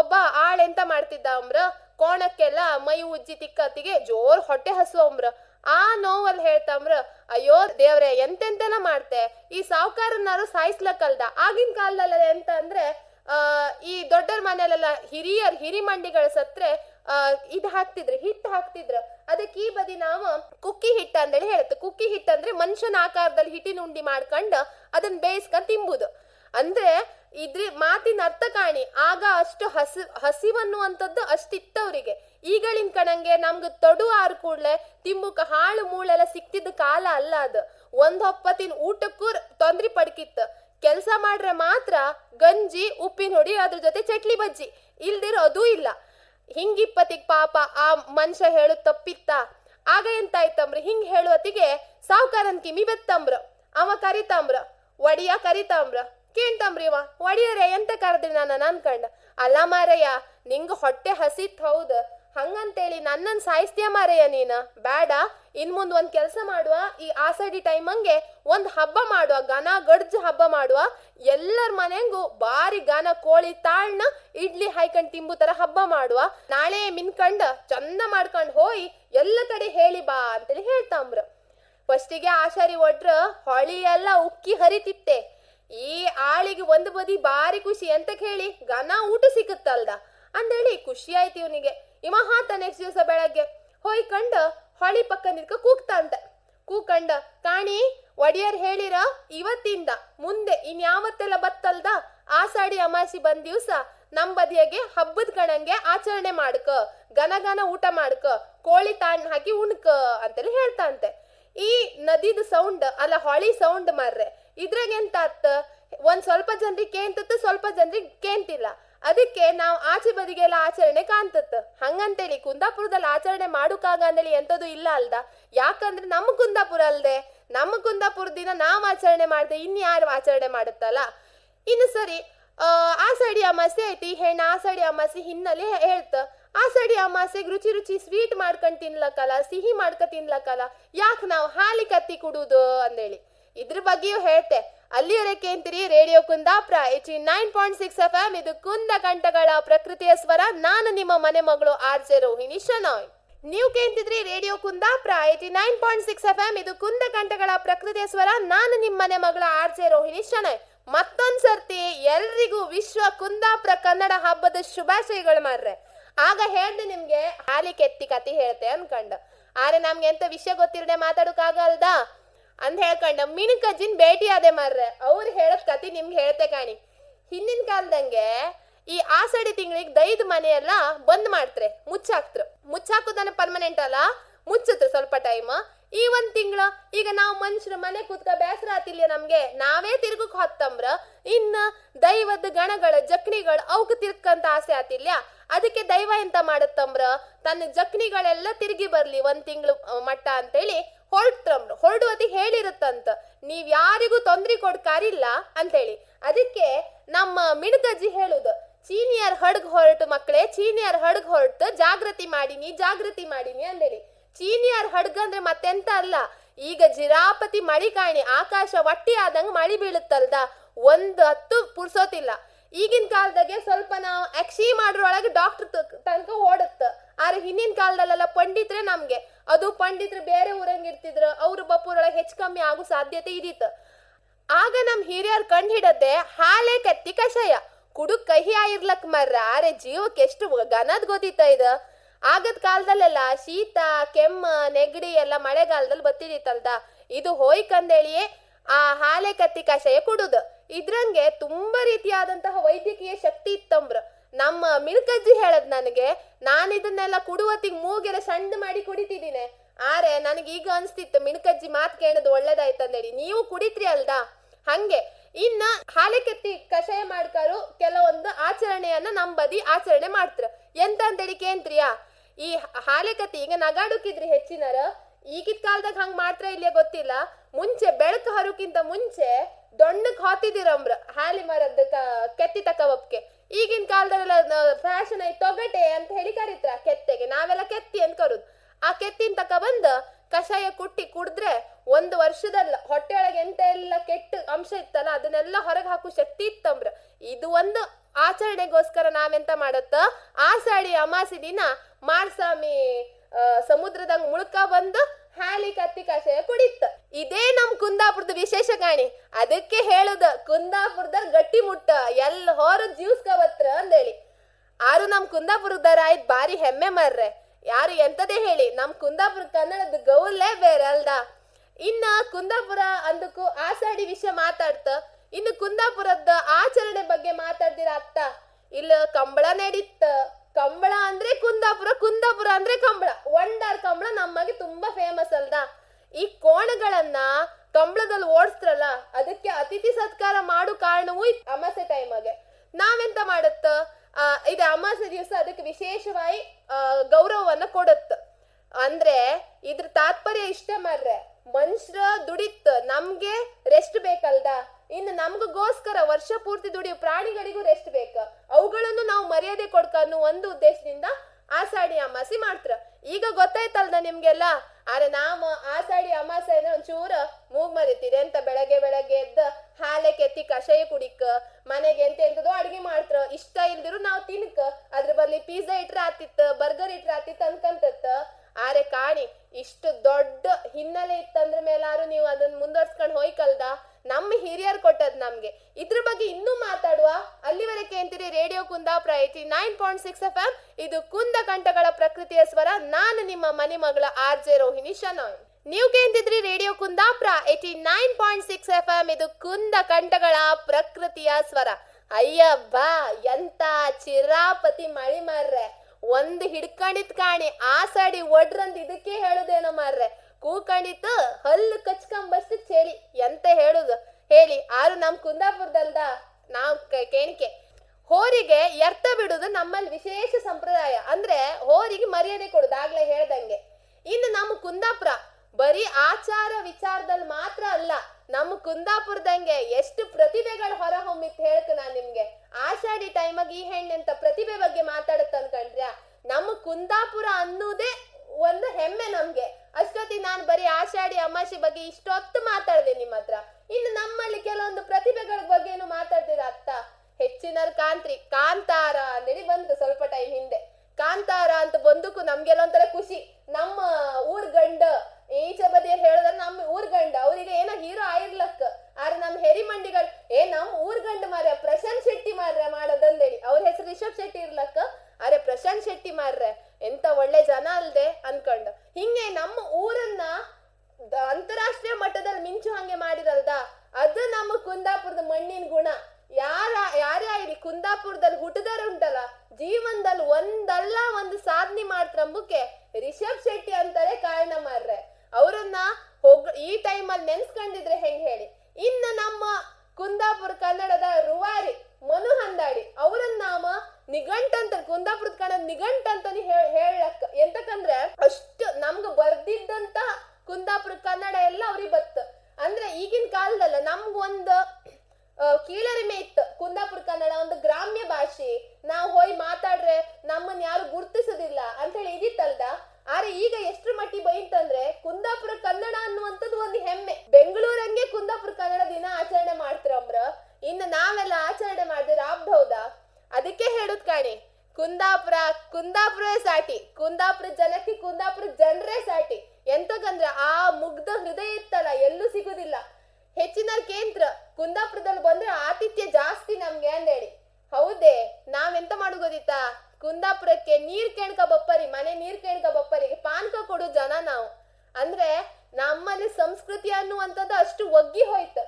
ಒಬ್ಬ ಆಳೆಂತ ಮಾಡ್ತಿದ್ದ ಅಂಬ್ರ, ಕೋಣಕ್ಕೆಲ್ಲ ಮೈ ಉಜ್ಜಿ ತಿಕ್ಕತ್ತಿಗೆ ಜೋರ್ ಹೊಟ್ಟೆ ಹಸು ಅಂಬ್ರ. ಆ ನೋವಲ್ಲಿ ಹೇಳ್ತಾಮ್ರ ಅಯ್ಯೋ ದೇವ್ರೆ, ಎಂತೆಂತೆನ ಮಾಡ್ತೆ. ಈ ಸಾವುಕಾರನ್ನಾರು ಸಾಯಿಸ್ಲಕ್ಕಲ್ದ? ಆಗಿನ ಕಾಲದಲ್ಲ ಎಂತ ಅಂದ್ರೆ ಆ, ಈ ದೊಡ್ಡರ ಮನೆಯಲ್ಲೆಲ್ಲ ಹಿರಿಯರ್, ಹಿರಿ ಮಂಡಿಗಳ ಸತ್ರೆ, ಆ, ಇದ್ ಹಾಕ್ತಿದ್ರು ಹಿಟ್ಟು ಹಾಕ್ತಿದ್ರು. ಅದಕ್ಕೆ ಈ ಬದಿ ನಾವು ಕುಕ್ಕಿ ಹಿಟ್ಟು ಅಂತೇಳಿ ಹೇಳುತ್ತೆ ಕುಕ್ಕಿ ಹಿಟ್ಟು ಅಂದ್ರೆ ಮನುಷ್ಯನ ಆಕಾರದಲ್ಲಿ ಹಿಟ್ಟಿನ ಉಂಡಿ ಮಾಡ್ಕೊಂಡು ಅದನ್ನ ಬೇಯಿಸ್ಕೊಂಡ್ ತಿಂಬುದು. ಅಂದ್ರೆ ಇದ್ರ ಮಾತಿನ ಅರ್ಥ ಕಾಣಿ. ಆಗ ಅಷ್ಟು ಹಸಿ, ಹಸಿವನ್ನುವಂಥದ್ದು ಅಷ್ಟಿತ್ತವ್ರಿಗೆ. ಈಗಳಿನ ಕಣಂಗೆ ನಮ್ಗೆ ತೊಡು ಆರ್ ಕೂಡ್ಲೆ ತಿಂಬುಕ ಹಾಳು ಮೂಳೆಲ್ಲ ಸಿಕ್ತಿದ್ದ ಕಾಲ ಅಲ್ಲ ಅದು. ಒಂದ್ ಹೊಪ್ಪತ್ತಿನ ಊಟಕ್ಕೂ ತೊಂದ್ರೆ ಪಡ್ಕಿತ್ತು. ಕೆಲಸ ಮಾಡ್ರೆ ಮಾತ್ರ ಗಂಜಿ, ಉಪ್ಪಿನ ಹುಡಿ ಅದ್ರ ಜೊತೆ ಚಟ್ಲಿ ಬಜ್ಜಿ. ಇಲ್ದಿರೋ ಅದೂ ಇಲ್ಲ. ಹಿಂಗಿಪ್ಪತ್ತಿಗೆ ಪಾಪ ಆ ಮನುಷ್ಯ ಹೇಳು ತಪ್ಪಿತ್ತ? ಆಗ ಎಂತಾಯ್ತಂಬ್ರಿ? ಹಿಂಗ್ ಹೇಳುವತ್ತಿಗೆ ಸಾವುಕಾರನ್ ಕಿಮಿ ಬೆತ್ತಂಬ್ರ. ಅವ ಕರಿತಾಂಬ್ರ. ಒಡಿಯ ಕರಿತಾಂಬ್ರ. ಕೇಳ್ತಾಂಬ್ರಿ ಇವ. ಒಡಿಯರೇ ಎಂತ ಕರೆದ್ರಿ ನಾನು ಅನ್ಕಂಡ ಅಲ್ಲ ಮಾರಯ್ಯ, ನಿಂಗ ಹೊಟ್ಟೆ ಹಸಿತ್ ಹೌದ್. ಹಂಗಂತೇಳಿ ನನ್ನನ್ ಸಾಯಿಸ್ತೀಯ ಮಾರಯ್ಯ ನೀನ. ಬೇಡ, ಇನ್ ಮುಂದ್ ಒಂದ್ ಕೆಲ್ಸ ಮಾಡುವ, ಈ ಆಸಡಿ ಟೈಮ್ ಹಂಗೆ ಒಂದ್ ಹಬ್ಬ ಮಾಡುವ ಗನ ಗಡ್ಜ್ ಹಬ್ಬ ಮಾಡುವ, ಎಲ್ಲರ ಮನೆಗೂ ಬಾರಿ ಗನ ಕೋಳಿ ತಾಳ್ನ ಇಡ್ಲಿ ಹಾಯ್ಕೊಂಡ್ ತಿಂಬು ತರ ಹಬ್ಬ ಮಾಡುವ. ನಾಳೆ ಮಿನ್ಕಂಡ ಚಂದ ಮಾಡ್ಕೊಂಡ್ ಹೋಯ್, ಎಲ್ಲ ಕಡೆ ಹೇಳಿ ಬಾ ಅಂತೇಳಿ ಹೇಳ್ತಾಂಬ್ರ ಫಸ್ಟಿಗೆ ಆಶಾರಿ ಒಡ್ರ ಹೊಳಿ ಎಲ್ಲ ಉಕ್ಕಿ ಹರಿತಿತ್ತೆ. ಈ ಆಳಿಗೆ ಒಂದು ಬದಿ ಬಾರಿ ಖುಷಿ ಅಂತ ಕೇಳಿ? ಗನ ಊಟ ಸಿಕ್ಕತ್ತಲ್ದ? ಅಂದೇಳಿ ಖುಷಿ ಆಯ್ತು ಇವನಿಗೆ. ಇವ ಹಾತ ನೆಕ್ಸ್ಟ್ ದಿವಸ ಬೆಳಗ್ಗೆ ಹೋಯ್ ಕಂಡ ಹೊಳಿ ಪಕ್ಕ ನಿಂತ್ಕ ಕೂಗ್ತಾಂತ. ಕೂಕಂಡ ಕಾಣಿ, ಒಡೆಯರ್ ಹೇಳಿರ ಇವತ್ತಿಂದ ಮುಂದೆ ಇನ್ಯಾವತ್ತೆಲ್ಲ ಬತ್ತಲ್ದ? ಆಸಾಡಿ ಅಮಾಸಿ ಬಂದ್ ದಿವ್ಸ ನಮ್ ಬದಿಯಾಗೆ ಹಬ್ಬದ ಕಣಂಗೆ ಆಚರಣೆ ಮಾಡ್ಕ, ಘನಘನ ಊಟ ಮಾಡ್ಕ, ಕೋಳಿ ತಾಣ್ ಹಾಕಿ ಉಣ್ಕ ಅಂತೇಳಿ ಹೇಳ್ತಾಂತೆ. ಈ ನದಿದ ಸೌಂಡ್ ಅಲ್ಲ, ಹೊಳಿ ಸೌಂಡ್ ಮಾರ್ರೆ. ಇದ್ರಾಗ ಎಂತ ಆತ್ ಒಂದ್ ಸ್ವಲ್ಪ ಜನರಿಗೆ ಕೇಂತತ್ತು, ಸ್ವಲ್ಪ ಜನರಿಗೆ ಕೇಂತಿಲ್ಲ. ಅದಕ್ಕೆ ನಾವು ಆಚೆ ಬದಿಗೆಲ್ಲ ಆಚರಣೆ ಕಾಣ್ತತ್. ಹಂಗಂತೇಳಿ ಕುಂದಾಪುರದಲ್ಲಿ ಆಚರಣೆ ಮಾಡುಕಾಗ ಅಂದೇಳಿ ಎಂತದು ಇಲ್ಲ ಅಲ್ದ. ಯಾಕಂದ್ರೆ ನಮ್ಮ ಕುಂದಾಪುರ ಅಲ್ದೆ. ನಮ್ಮ ಕುಂದಾಪುರ ದಿನ ನಾವು ಆಚರಣೆ ಮಾಡ್ದೆ, ಇನ್ಯಾರು ಆಚರಣೆ ಮಾಡುತ್ತಲ್ಲ. ಇನ್ನು ಸರಿ ಆಷಾಢಿ ಅಮಾಸೆ ಐತಿ, ಹೆಣ್ಣ ಆಷಾಢಿ ಅಮಾಸೆ ಹಿನ್ನೆಲೆ ಹೇಳ್ತ. ಆಷಾಢಿ ಅಮಾಸೆಗೆ ರುಚಿ ರುಚಿ ಸ್ವೀಟ್ ಮಾಡ್ಕೊಂಡ್ ತಿನ್ಲಕ್ಕಲ್ಲ ಸಿಹಿ ಮಾಡ್ಕ ತಿನ್ಲಕ್ಕಲ್ಲ ಯಾಕೆ ನಾವು ಹಾಲಿ ಕತ್ತಿ ಕುಡುದು ಅಂದೇಳಿ. ಇದ್ರ ಬಗ್ಗೆಯೂ ಹೇಳ್ತೆ. ಅಲ್ಲಿಯವರೆಗೆ ಅಂತೀರಿ radio Kundapura eighty nine point six F M ಇದು ಕುಂದ ಕಂಠಗಳ ಪ್ರಕೃತಿಯ ಸ್ವರ. ನಾನು ನಿಮ್ಮ ಮನೆ ಮಗಳು ಆರ್ ಜೆ ರೋಹಿಣಿ ಶನಾಯ್ ನೀವು ಕೇಂತಿದ್ರಿ radio Kundapura eighty nine point six F M ಇದು ಕುಂದ ಕಂಠಗಳ ಪ್ರಕೃತಿಯ ಸ್ವರ. ನಾನು ನಿಮ್ಮ ಮನೆ ಮಗಳ ಆರ್ ಜೆ ರೋಹಿಣಿ ಶನಾಯ್ ಮತ್ತೊಂದ್ ಸರ್ತಿ ಎಲ್ರಿಗೂ ವಿಶ್ವ ಕುಂದಾಪುರ ಕನ್ನಡ ಹಬ್ಬದ ಶುಭಾಶಯಗಳು ಮಾರ್ರೆ. ಆಗ ಹೇಳ್ದೆ ನಿಮ್ಗೆ ಹಾಲಿ ಕೆತ್ತಿ ಕತಿ ಹೇಳ್ತೆ ಅನ್ಕಂಡ. ಆದ್ರೆ ನಮ್ಗೆ ಎಂತ ವಿಷಯ ಗೊತ್ತಿರದೆ ಮಾತಾಡೋಕಾಗಲ್ದ ಅಂತ ಹೇಳ್ಕೊಂಡ ಮಿಣಕಜ್ಜಿನ್ ಭೇಟಿ ಆದೆ ಮಾರ್ರೆ. ಅವ್ರು ಹೇಳದ್ ಕತಿ ನಿಮ್ಗೆ ಹೇಳ್ತೆ ಕಾಣಿ. ಹಿಂದಿನ ಕಾಲದಂಗೆ ಈ ಆಸಡಿ ತಿಂಗಳಿಗೆ ದೈದ್ ಮನೆಯೆಲ್ಲ ಬಂದ್ ಮಾಡ್ತಾರೆ, ಮುಚ್ಚಾಕ್ತ್ರು. ಮುಚ್ಚಾಕುದನ್ನ ಪರ್ಮನೆಂಟ್ ಅಲ್ಲ, ಮುಚ್ಚತ್ರು ಸ್ವಲ್ಪ ಟೈಮ್ ಈ ಒಂದ್ ತಿಂಗಳ ಈಗ ನಾವು ಮನುಷ್ಯರ ಮನೆ ಕೂತ್ಕ ಬೇಸರ ಆತಿಲ್ಲ ನಮ್ಗೆ. ನಾವೇ ತಿರ್ಗಕ್ ಹೊತ್ತಂಬ್ರ. ಇನ್ನ ದೈವದ ಗಣಗಳ ಜಕ್ನಿಗಳು ಅವಕ್ ತಿರ್ಕಂತ ಆಸೆ ಆತಿಲ್ಯ. ಅದಕ್ಕೆ ದೈವ ಎಂತ ಮಾಡತ್ತಂಬ್ರ? ತನ್ನ ಜಕ್ನಿಗಳೆಲ್ಲ ತಿರುಗಿ ಬರ್ಲಿ ಒಂದ್ ತಿಂಗಳು ಮಟ್ಟ ಅಂತೇಳಿ ಹೊರಟ್ರಂಬ್ರ ಹೊರಡುವತಿ ಹೇಳಿರುತ್ತಂತ. ನೀವ್ ಯಾರಿಗೂ ತೊಂದ್ರೆ ಕೊಡ್ಕಾರಿಲ್ಲ ಅಂತೇಳಿ. ಅದಕ್ಕೆ ನಮ್ಮ ಮಿಣಗಜ್ಜಿ ಹೇಳುದು, ಚೀನಿಯರ್ ಹಡಗ್ ಹೊರಟು ಮಕ್ಕಳೇ, ಚೀನಿಯರ್ ಹಡಗ್ ಹೊರಟು ಜಾಗೃತಿ ಮಾಡಿನಿ ಜಾಗೃತಿ ಮಾಡಿನಿ ಅಂದೇಳಿ. ಚೀನಿಯರ್ ಹಡಗ್ ಅಂದ್ರೆ ಮತ್ತೆಂತ ಅಲ್ಲ, ಈಗ ಜಿರಾಪತಿ ಮಳಿ ಕಾಣಿ ಆಕಾಶ ವಟ್ಟಿ ಆದಂಗ ಮಳಿ ಬೀಳುತ್ತಲ್ದ? ಒಂದ್ ಹತ್ತು ಪುರ್ಸೋತಿಲ್ಲ. ಈಗಿನ ಕಾಲದಾಗೆ ಸ್ವಲ್ಪ ನಾವು ಅಕ್ಷಿ ಮಾಡ್ರೊಳಗೆ ಡಾಕ್ಟರ್ ತನಕ ಓಡುತ್ತ. ಆದ್ರೆ ಹಿಂದಿನ ಕಾಲದಲ್ಲೆಲ್ಲ ಪಂಡಿತ್ರೆ ನಮ್ಗೆ. ಅದು ಪಂಡಿತ್ರು ಬೇರೆ ಊರಂಗ ಇರ್ತಿದ್ರು, ಅವ್ರ ಬಪ್ಪುರೊಳಗೆ ಹೆಚ್ಚು ಕಮ್ಮಿ ಆಗೋ ಸಾಧ್ಯತೆ ಇದಿತ್ತು. ಆಗ ನಮ್ ಹಿರಿಯರ್ ಕಂಡು ಹಿಡದೆ ಹಾಲೆ ಕತ್ತಿ ಕಷಾಯ. ಕುಡು ಕಹಿ ಆಗಿರ್ಲಕ್ ಮರ್ರ, ಆರೆ ಜೀವಕ್ಕೆ ಎಷ್ಟು ಘನದ್ ಗೊತ್ತಿತ್ತ ಇದು. ಆಗದ ಕಾಲದಲ್ಲೆಲ್ಲ ಶೀತ, ಕೆಮ್ಮ, ನೆಗಡಿ ಎಲ್ಲ ಮಳೆಗಾಲದಲ್ಲಿ ಬತ್ತಿದಿತ್ತಲ್ದ. ಇದು ಹೋಯ್ಕಂದೇಳಿಯೇ ಆ ಹಾಲೆ ಕತ್ತಿ ಕಷಾಯ ಕುಡುದು. ಇದ್ರಂಗೆ ತುಂಬಾ ರೀತಿಯಾದಂತಹ ವೈದ್ಯಕೀಯ ಶಕ್ತಿ ಇತ್ತಂಬ್ರ. ನಮ್ಮ ಮಿಲ್ಕಜ್ಜಿ ಹೇಳದ್ ನನಗೆ, ನಾನು ಇದನ್ನೆಲ್ಲ ಕುಡುವತ್ತಿಗೆ ಮೂಗೆಲ್ಲ ಸಣ್ಣ ಮಾಡಿ ಕುಡಿತಿದ್ದೀನಿ. ಆರೆ ನನಗೆ ಈಗ ಅನ್ಸ್ತಿತ್ತು ಮಿಣಕಜ್ಜಿ ಮಾತ್ ಕೇಳೋದು ಒಳ್ಳೇದಾಯ್ತಂದೇಳಿ ನೀವು ಕುಡಿತ್ರಿ ಅಲ್ದಾ? ಹಂಗೆ. ಇನ್ನ ಹಾಲೆ ಕೆತ್ತಿ ಕಷಾಯ ಮಾಡ್ಕಾರು, ಕೆಲವೊಂದು ಆಚರಣೆಯನ್ನ ನಂಬದಿ ಬದಿ ಆಚರಣೆ ಮಾಡ್ತಾರ. ಎಂತ ಅಂತೇಳಿ ಕೇಂತ್ರಿಯಾ ಈ ಹಾಲೆ ಕತ್ತಿ, ಈಗ ನಗಾಡುಕಿದ್ರಿ ಹೆಚ್ಚಿನರ ಈಗಿನ ಕಾಲದಾಗ ಹಂಗ ಮಾಡ್ತ್ರ ಇಲ್ಲೇ ಗೊತ್ತಿಲ್ಲ. ಮುಂಚೆ ಬೆಳಕು ಹರುಕಿಂತ ಮುಂಚೆ ದೊಣ್ಣಕ್ ಹಾತಿದಿರಂಬ್ರ ಹಾಲಿ ಮರದ ಕೆತ್ತಿ ತಕವಪ್ಕೆ ಈಗಿನ ಕಾಲದಲ್ಲೆಲ್ಲ ಫ್ಯಾಷನ್ ಐ ತೊಗಟೆ ಅಂತ ಹೇಳಿ ಕರೀತ್ರ ಕೆತ್ತೆಗೆ. ನಾವೆಲ್ಲ ಕೆತ್ತಿ ಅಂತ ಕರುದು. ಆ ಕೆತ್ತಿನ ತಕ ಬಂದ ಕಷಾಯ ಕುಟ್ಟಿ ಕುಡಿದ್ರೆ ಒಂದು ವರ್ಷದಲ್ಲ ಹೊಟ್ಟೆ ಒಳಗೆ ಎಂತ ಎಲ್ಲ ಕೆಟ್ಟ ಅಂಶ ಇತ್ತಲ್ಲ, ಅದನ್ನೆಲ್ಲ ಹೊರಗೆ ಹಾಕೋ ಶಕ್ತಿ ಇತ್ತಂಬ್ರ ಇದು ಒಂದು ಆಚರಣೆಗೋಸ್ಕರ ನಾವೆಂತ ಮಾಡತ್ತ? ಆಷಾಢಿ ಅಮಾಸಿ ದಿನ ಮಾರ್ಸಾಮಿ ಸಮುದ್ರದಂಗ್ ಮುಳ್ಕ ಬಂದು ಹಾಲಿ ಕತ್ತಿ ಕಷಾಯ ಕುಡಿತ ಇದೇ ನಮ್ ಕುಂದಾಪುರದ ವಿಶೇಷ ಕಾಣಿ. ಅದಕ್ಕೆ ಹೇಳುದ ಕುಂದಾಪುರದ ಗಟ್ಟಿ ಮುಟ್ಟ ಎಲ್ಲ ಹೊರ ಜೀವಸ್ಕವತ್ರ ಅಂದೇಳಿ. ಆರು ನಮ್ ಕುಂದಾಪುರದರ ಆಯ್ತು ಬಾರಿ ಹೆಮ್ಮೆ ಮರ್ರೆ. ಯಾರು ಎಂತದೇ ಹೇಳಿ, ನಮ್ ಕುಂದಾಪುರ ಕನ್ನಡದ ಗೌಲ್ಲೇ ಬೇರೆ ಅಲ್ದ. ಇನ್ನ ಕುಂದಾಪುರ ಅಂದಕ್ಕೂ ಆಸಾಡಿ ವಿಷಯ ಮಾತಾಡ್ತ, ಇನ್ನು ಕುಂದಾಪುರದ ಆಚರಣೆ ಬಗ್ಗೆ ಮಾತಾಡ್ದಿರ ಅತ್ತ ಇಲ್ಲ ಕಂಬಳ ನಡೀತ ಕಂಬಳ ಅಂದ್ರೆ ಕುಂದಾಪುರ ಕುಂದಾಪುರ ಅಂದ್ರೆ ಕಂಬಳ. ವಂಡರ್ ಕಂಬಳ ನಮಗೆ ತುಂಬಾ ಫೇಮಸ್ ಅಲ್ದಾ. ಈ ಕೋಣಗಳನ್ನ ಕಂಬಳದಲ್ಲಿ ಓಡಿಸ್ತ್ರಲ್ಲ, ಅದಕ್ಕೆ ಅತಿಥಿ ಸತ್ಕಾರ ಮಾಡು ಕಾರಣವೂ ಅಮಾಸೆ ಟೈಮಗೆ ನಾವೆಂತ ಮಾಡತ್ತ? ಇದು ಅಮಾಸೆ ದಿವಸ ಅದಕ್ಕೆ ವಿಶೇಷವಾಗಿ ಗೌರವವನ್ನ ಕೊಡತ್ತ. ಅಂದ್ರೆ ಇದ್ರ ತಾತ್ಪರ್ಯ ಇಷ್ಟ ಮಾರ್ರೆ. ಮನುಷ್ಯರ ದುಡಿತ್ ನಮ್ಗೆ ರೆಸ್ಟ್ ಬೇಕಲ್ದ? ಇನ್ನು ನಮಗೋಸ್ಕರ ವರ್ಷ ಪೂರ್ತಿ ದುಡಿಯೋ ಪ್ರಾಣಿಗಳಿಗೂ ರೆಸ್ಟ್ ಬೇಕ. ಅವುಗಳನ್ನು ನಾವು ಮರ್ಯಾದೆ ಕೊಡ್ಕ ಅನ್ನೋ ಒಂದು ಉದ್ದೇಶದಿಂದ ಆಷಾಢಿ ಅಮಾಸಿ ಮಾಡ್ತಾರ. ಈಗ ಗೊತ್ತಾಯ್ತಲ್ದ ನಿಮ್ಗೆಲ್ಲ? ಆದ್ರೆ ನಾವು ಆಷಾಢಿ ಅಮಾಸೆ ಅಂದ್ರೆ ಒಂಚೂರ ಮೂಗ್ ಮರಿತೀರಿ ಅಂತ ಬೆಳಗ್ಗೆ ಬೆಳಗ್ಗೆ ಎದ್ದ ಹಾಲೆ ಕೆತ್ತಿ ಕಷಾಯ ಕುಡಿಕ, ಮನೆಗೆ ಎಂತ ಎಂತದೋ ಅಡ್ಗೆ ಮಾಡ್ತಾರ. ಇಷ್ಟ ಇಲ್ದಿರು ನಾವು ತಿನ್ಕ. ಅದ್ರ ಬದ್ಲಿ ಪಿಜ್ಜಾ ಇಟ್ರ ಆತಿತ್ತ ಬರ್ಗರ್ ಇಟ್ರ ಆತಿತ್ತ ಅನ್ಕಂತತ್ತ. ಆರೆ ಕಾಣಿ, ಇಷ್ಟು ದೊಡ್ಡ ಹಿನ್ನೆಲೆ ಇತ್ತಂದ್ರ ಮೇಲಾರು ನೀವು ಅದನ್ನ ಮುಂದುವರ್ಸ್ಕೊಂಡ್ ಹೋಯ್ಕಲ್ದ? ನಮ್ಮ ಹಿರಿಯರು ಕೊಟ್ಟದ್ ನಮ್ಗೆ. ಇದ್ರ ಬಗ್ಗೆ ಇನ್ನೂ ಮಾತಾಡುವ ಅಲ್ಲಿವರೆಗೆ ಅಂತೀರಿ radio Kundapura eighty nine point six F M ಇದು ಕುಂದ ಕಂಠಗಳ ಪ್ರಕೃತಿಯ ಸ್ವರ. ನಾನು ನಿಮ್ಮ ಮನೆ ಮಗಳ ಆರ್ ಜೆ ರೋಹಿಣಿ ಶನೋಯ್. ನೀವು ಕೇಂತಿದ್ರಿ radio Kundapura eighty nine point six F M ಇದು ಕುಂದ ಕಂಠಗಳ ಪ್ರಕೃತಿಯ ಸ್ವರ. ಅಯ್ಯ ಬಾ ಎಂತ ಚಿರಾಪತಿ ಮಳಿ ಮಾರ್ರೆ ಒಂದ್ ಹಿಡ್ಕೊಂಡಿದ್ ಕಾಣಿ, ಆ ಆಸಾಡಿ ಒಡ್ರಂತ ಇದಕ್ಕೆ ಹೇಳುದೇನೋ ಮಾರ್ರೆ. ಕೂಕಂಡಿತ್ತು ಹಲ್ಲು ಕಚ್ಕೊಂಬಸ್ತು ಚೇಳಿ ಎಂತ ಹೇಳುದು? ಹೇಳಿ, ಆರು ನಮ್ ಕುಂದಾಪುರದಲ್ದ ನಾವ್ ಕೇಣಿಕೆ. ಹೋರಿಗೆ ಎರ್ಥ ಬಿಡುದು ನಮ್ಮಲ್ಲಿ ವಿಶೇಷ ಸಂಪ್ರದಾಯ. ಅಂದ್ರೆ ಹೋರಿಗೆ ಮರ್ಯಾದೆ ಕೊಡುದು, ಆಗ್ಲೇ ಹೇಳ್ದಂಗೆ. ಇನ್ನು ನಮ್ಮ ಕುಂದಾಪುರ, ಬರೀ ಆಚಾರ ವಿಚಾರದಲ್ಲಿ ಮಾತ್ರ ಅಲ್ಲ, ನಮ್ಮ ಕುಂದಾಪುರದಂಗೆ ಎಷ್ಟು ಪ್ರತಿಭೆಗಳು ಹೊರ ಹೊಮ್ಮಿತ್ ಹೇಳ್ಕ ನಾನ್ ನಿಮ್ಗೆ. ಆಷಾಢಿ ಟೈಮಾಗ ಈ ಹೆಣ್ಣೆಂತ ಪ್ರತಿಭೆ ಬಗ್ಗೆ ಮಾತಾಡುತ್ತ ಅನ್ಕಂಡ್ರ್ಯಾ? ನಮ್ಮ ಕುಂದಾಪುರ ಅನ್ನೋದೇ ಒಂದು ಹೆಮ್ಮೆ ನಮ್ಗೆ. ಅಮಾಸೆ ಬಗ್ಗೆ ಇಷ್ಟೊತ್ತು ಮಾತಾಡ್ದೆ ನಿಮ್ಮ ಇನ್ನು ನಮ್ಮಲ್ಲಿ ಕೆಲವೊಂದು ಪ್ರತಿಭೆಗಳ ಬಗ್ಗೆನು ಮಾತಾಡ್ತೀರ ಅತ್ತ ಹೆಚ್ಚಿನರ್ ಕಾಂತ್ರಿ ಕಾಂತಾರ ಅಂತೇಳಿ ಬಂತು ಸ್ವಲ್ಪ ಟೈಮ್ ಹಿಂದೆ ಕಾಂತಾರ ಅಂತ ಬಂದಕ್ಕೂ ನಮ್ಗೆಲ್ಲ ಒಂಥರ ಖುಷಿ ನಮ್ಮ ಊರ್ ಗಂಡ ಈಚೆ ಬದಿಯಲ್ಲಿ ಹೇಳಿದ್ರೆ ನಮ್ಮ ಊರ್ ಗಂಡ ಅವ್ರಿಗೆ ಏನೋ ಹೀರೋ ಆಗಿರ್ಲಕ್ಕ ಆದ್ರೆ ನಮ್ಮ ಹೆರಿಮಂಡಿಗಳು ಏ ನಮ್ ಊರ್ ಗಂಡ ಮಾರ್ರೆ ಪ್ರಶಾಂತ್ ಶೆಟ್ಟಿ ಮಾರ್ರೆ ಮಾಡೋದಂದೇಳಿ ಅವ್ರ ಹೆಸರು ರಿಷಬ್ ಶೆಟ್ಟಿ ಇರ್ಲಕ್ಕ ಅರೆ ಪ್ರಶಾಂತ್ ಶೆಟ್ಟಿ ಮಾರ್ರೆ ಎಂತ ಒಳ್ಳೆ ಜನ ಅಲ್ದೆ ಅನ್ಕೊಂಡು ಹಿಂಗೆ ನಮ್ಮ ಊರನ್ನ ದ- ಅಂತಾರಾಷ್ಟ್ರೀಯ ಮಟ್ಟದಲ್ಲಿ ಮಿಂಚು ಹಂಗೆ ಮಾಡಿರಲ್ದ ಅದು ನಮ್ಮ ಕುಂದಾಪುರದ ಮಣ್ಣಿನ ಗುಣ ಯಾರ ಯಾರೇ ಆಗಲಿ ಕುಂದಾಪುರದಲ್ಲಿ ಹುಟ್ಟಿದಾರ ಉಂಟಲ್ಲ ಜೀವನದಲ್ಲಿ ಒಂದಲ್ಲ ಒಂದು ಸಾಧನೆ ಮಾಡ್ತಂಬಕ್ಕೆ ರಿಷಬ್ ಶೆಟ್ಟಿ ಅಂತಾರೆ ಕಾರಣ ಮಾರ್ರೆ ಅವರನ್ನ ಹೋಗ್ ಈ ಟೈಮಲ್ಲಿ ನೆನ್ಸ್ಕೊಂಡಿದ್ರೆ ಹೆಂಗ್ ಹೇಳಿ ಇನ್ನು ನಮ್ಮ ಕುಂದಾಪುರ ಕನ್ನಡದ ರುವಾರಿ ಮನು ಹಂದಾಡಿ ಅವರನ್ನ ನಾಮ ನಿಘಂಟ್ ಅಂತ ಕುಂದಾಪುರದ ಕನ್ನಡ ನಿಘಂಟ್ ಅಂತಾನೆ ಹೇಳಕ್ ಎಂತಕಂದ್ರೆ ಅಷ್ಟು ನಮ್ಗ ಬರ್ದಿದ್ದಂತ ಕುಂದಾಪುರ ಕನ್ನಡ ಎಲ್ಲ ಅವ್ರಿಗೆ ಬತ್ತ ಅಂದ್ರೆ ಈಗಿನ ಕಾಲದಲ್ಲ ನಮ್ಗೊಂದು ಆ, ಕೀಳರಿಮೆ ಇತ್ತು ಕುಂದಾಪುರ ಕನ್ನಡ ಒಂದು ಗ್ರಾಮ್ಯ ಭಾಷೆ ನಾವು ಹೋಗಿ ಮಾತಾಡ್ರೆ ನಮ್ಮನ್ನ ಯಾರು ಗುರ್ತಿಸೋದಿಲ್ಲ ಅಂತ ಹೇಳಿ ಇದಿತ್ತಲ್ದ ಆದ್ರೆ ಈಗ ಎಷ್ಟ್ರ ಮಟ್ಟಿ ಬೈತಂದ್ರೆ ಕುಂದಾಪುರ ಕನ್ನಡ ಅನ್ನುವಂಥದ್ದು ಒಂದು ಹೆಮ್ಮೆ ಬೆಂಗಳೂರಂಗೆ ಕುಂದಾಪುರ ಕನ್ನಡ ದಿನ ಆಚರಣೆ ಮಾಡ್ತಿರಮ್ರ ಇನ್ನು ನಾವೆಲ್ಲ ಆಚರಣೆ ಮಾಡಿದ್ರೆ ಹೌದಾ ಅದಕ್ಕೆ ಹೇಳುದ್ ಕಾಣಿ ಕುಂದಾಪುರ ಕುಂದಾಪುರವೇ ಸಾಟಿ ಕುಂದಾಪುರ ಜನಕ್ಕೆ ಕುಂದಾಪುರ ಜನರೇ ಸಾಟಿ ಎಂತಕಂದ್ರೆ ಆ ಮುಗ್ಧ ಹೃದಯ ಇತ್ತಲ್ಲ ಎಲ್ಲೂ ಸಿಗುದಿಲ್ಲ ಹೆಚ್ಚಿನ ಕೇಂದ್ರ ಕುಂದಾಪುರದಲ್ಲಿ ಬಂದ್ರೆ ಆತಿಥ್ಯ ಜಾಸ್ತಿ ನಮ್ಗೆ ಅಂದೇಳಿ ಹೌದೇ ನಾವೆಂತ ಮಾಡು ಗೊತ್ತಿತ್ತಾ ಕುಂದಾಪುರಕ್ಕೆ ನೀರ್ ಕೇಳ್ಕ ಬಪ್ಪರಿ ಮನೆ ನೀರ್ ಕೇಳ್ಕ ಬಪ್ಪರಿಗೆ ಪಾನಕ ಕೊಡು ಜನ ನಾವು. ಅಂದ್ರೆ ನಮ್ಮಲ್ಲಿ ಸಂಸ್ಕೃತಿ ಅನ್ನುವಂಥದ್ದು ಅಷ್ಟು ಒಗ್ಗಿ ಹೋಯ್ತು.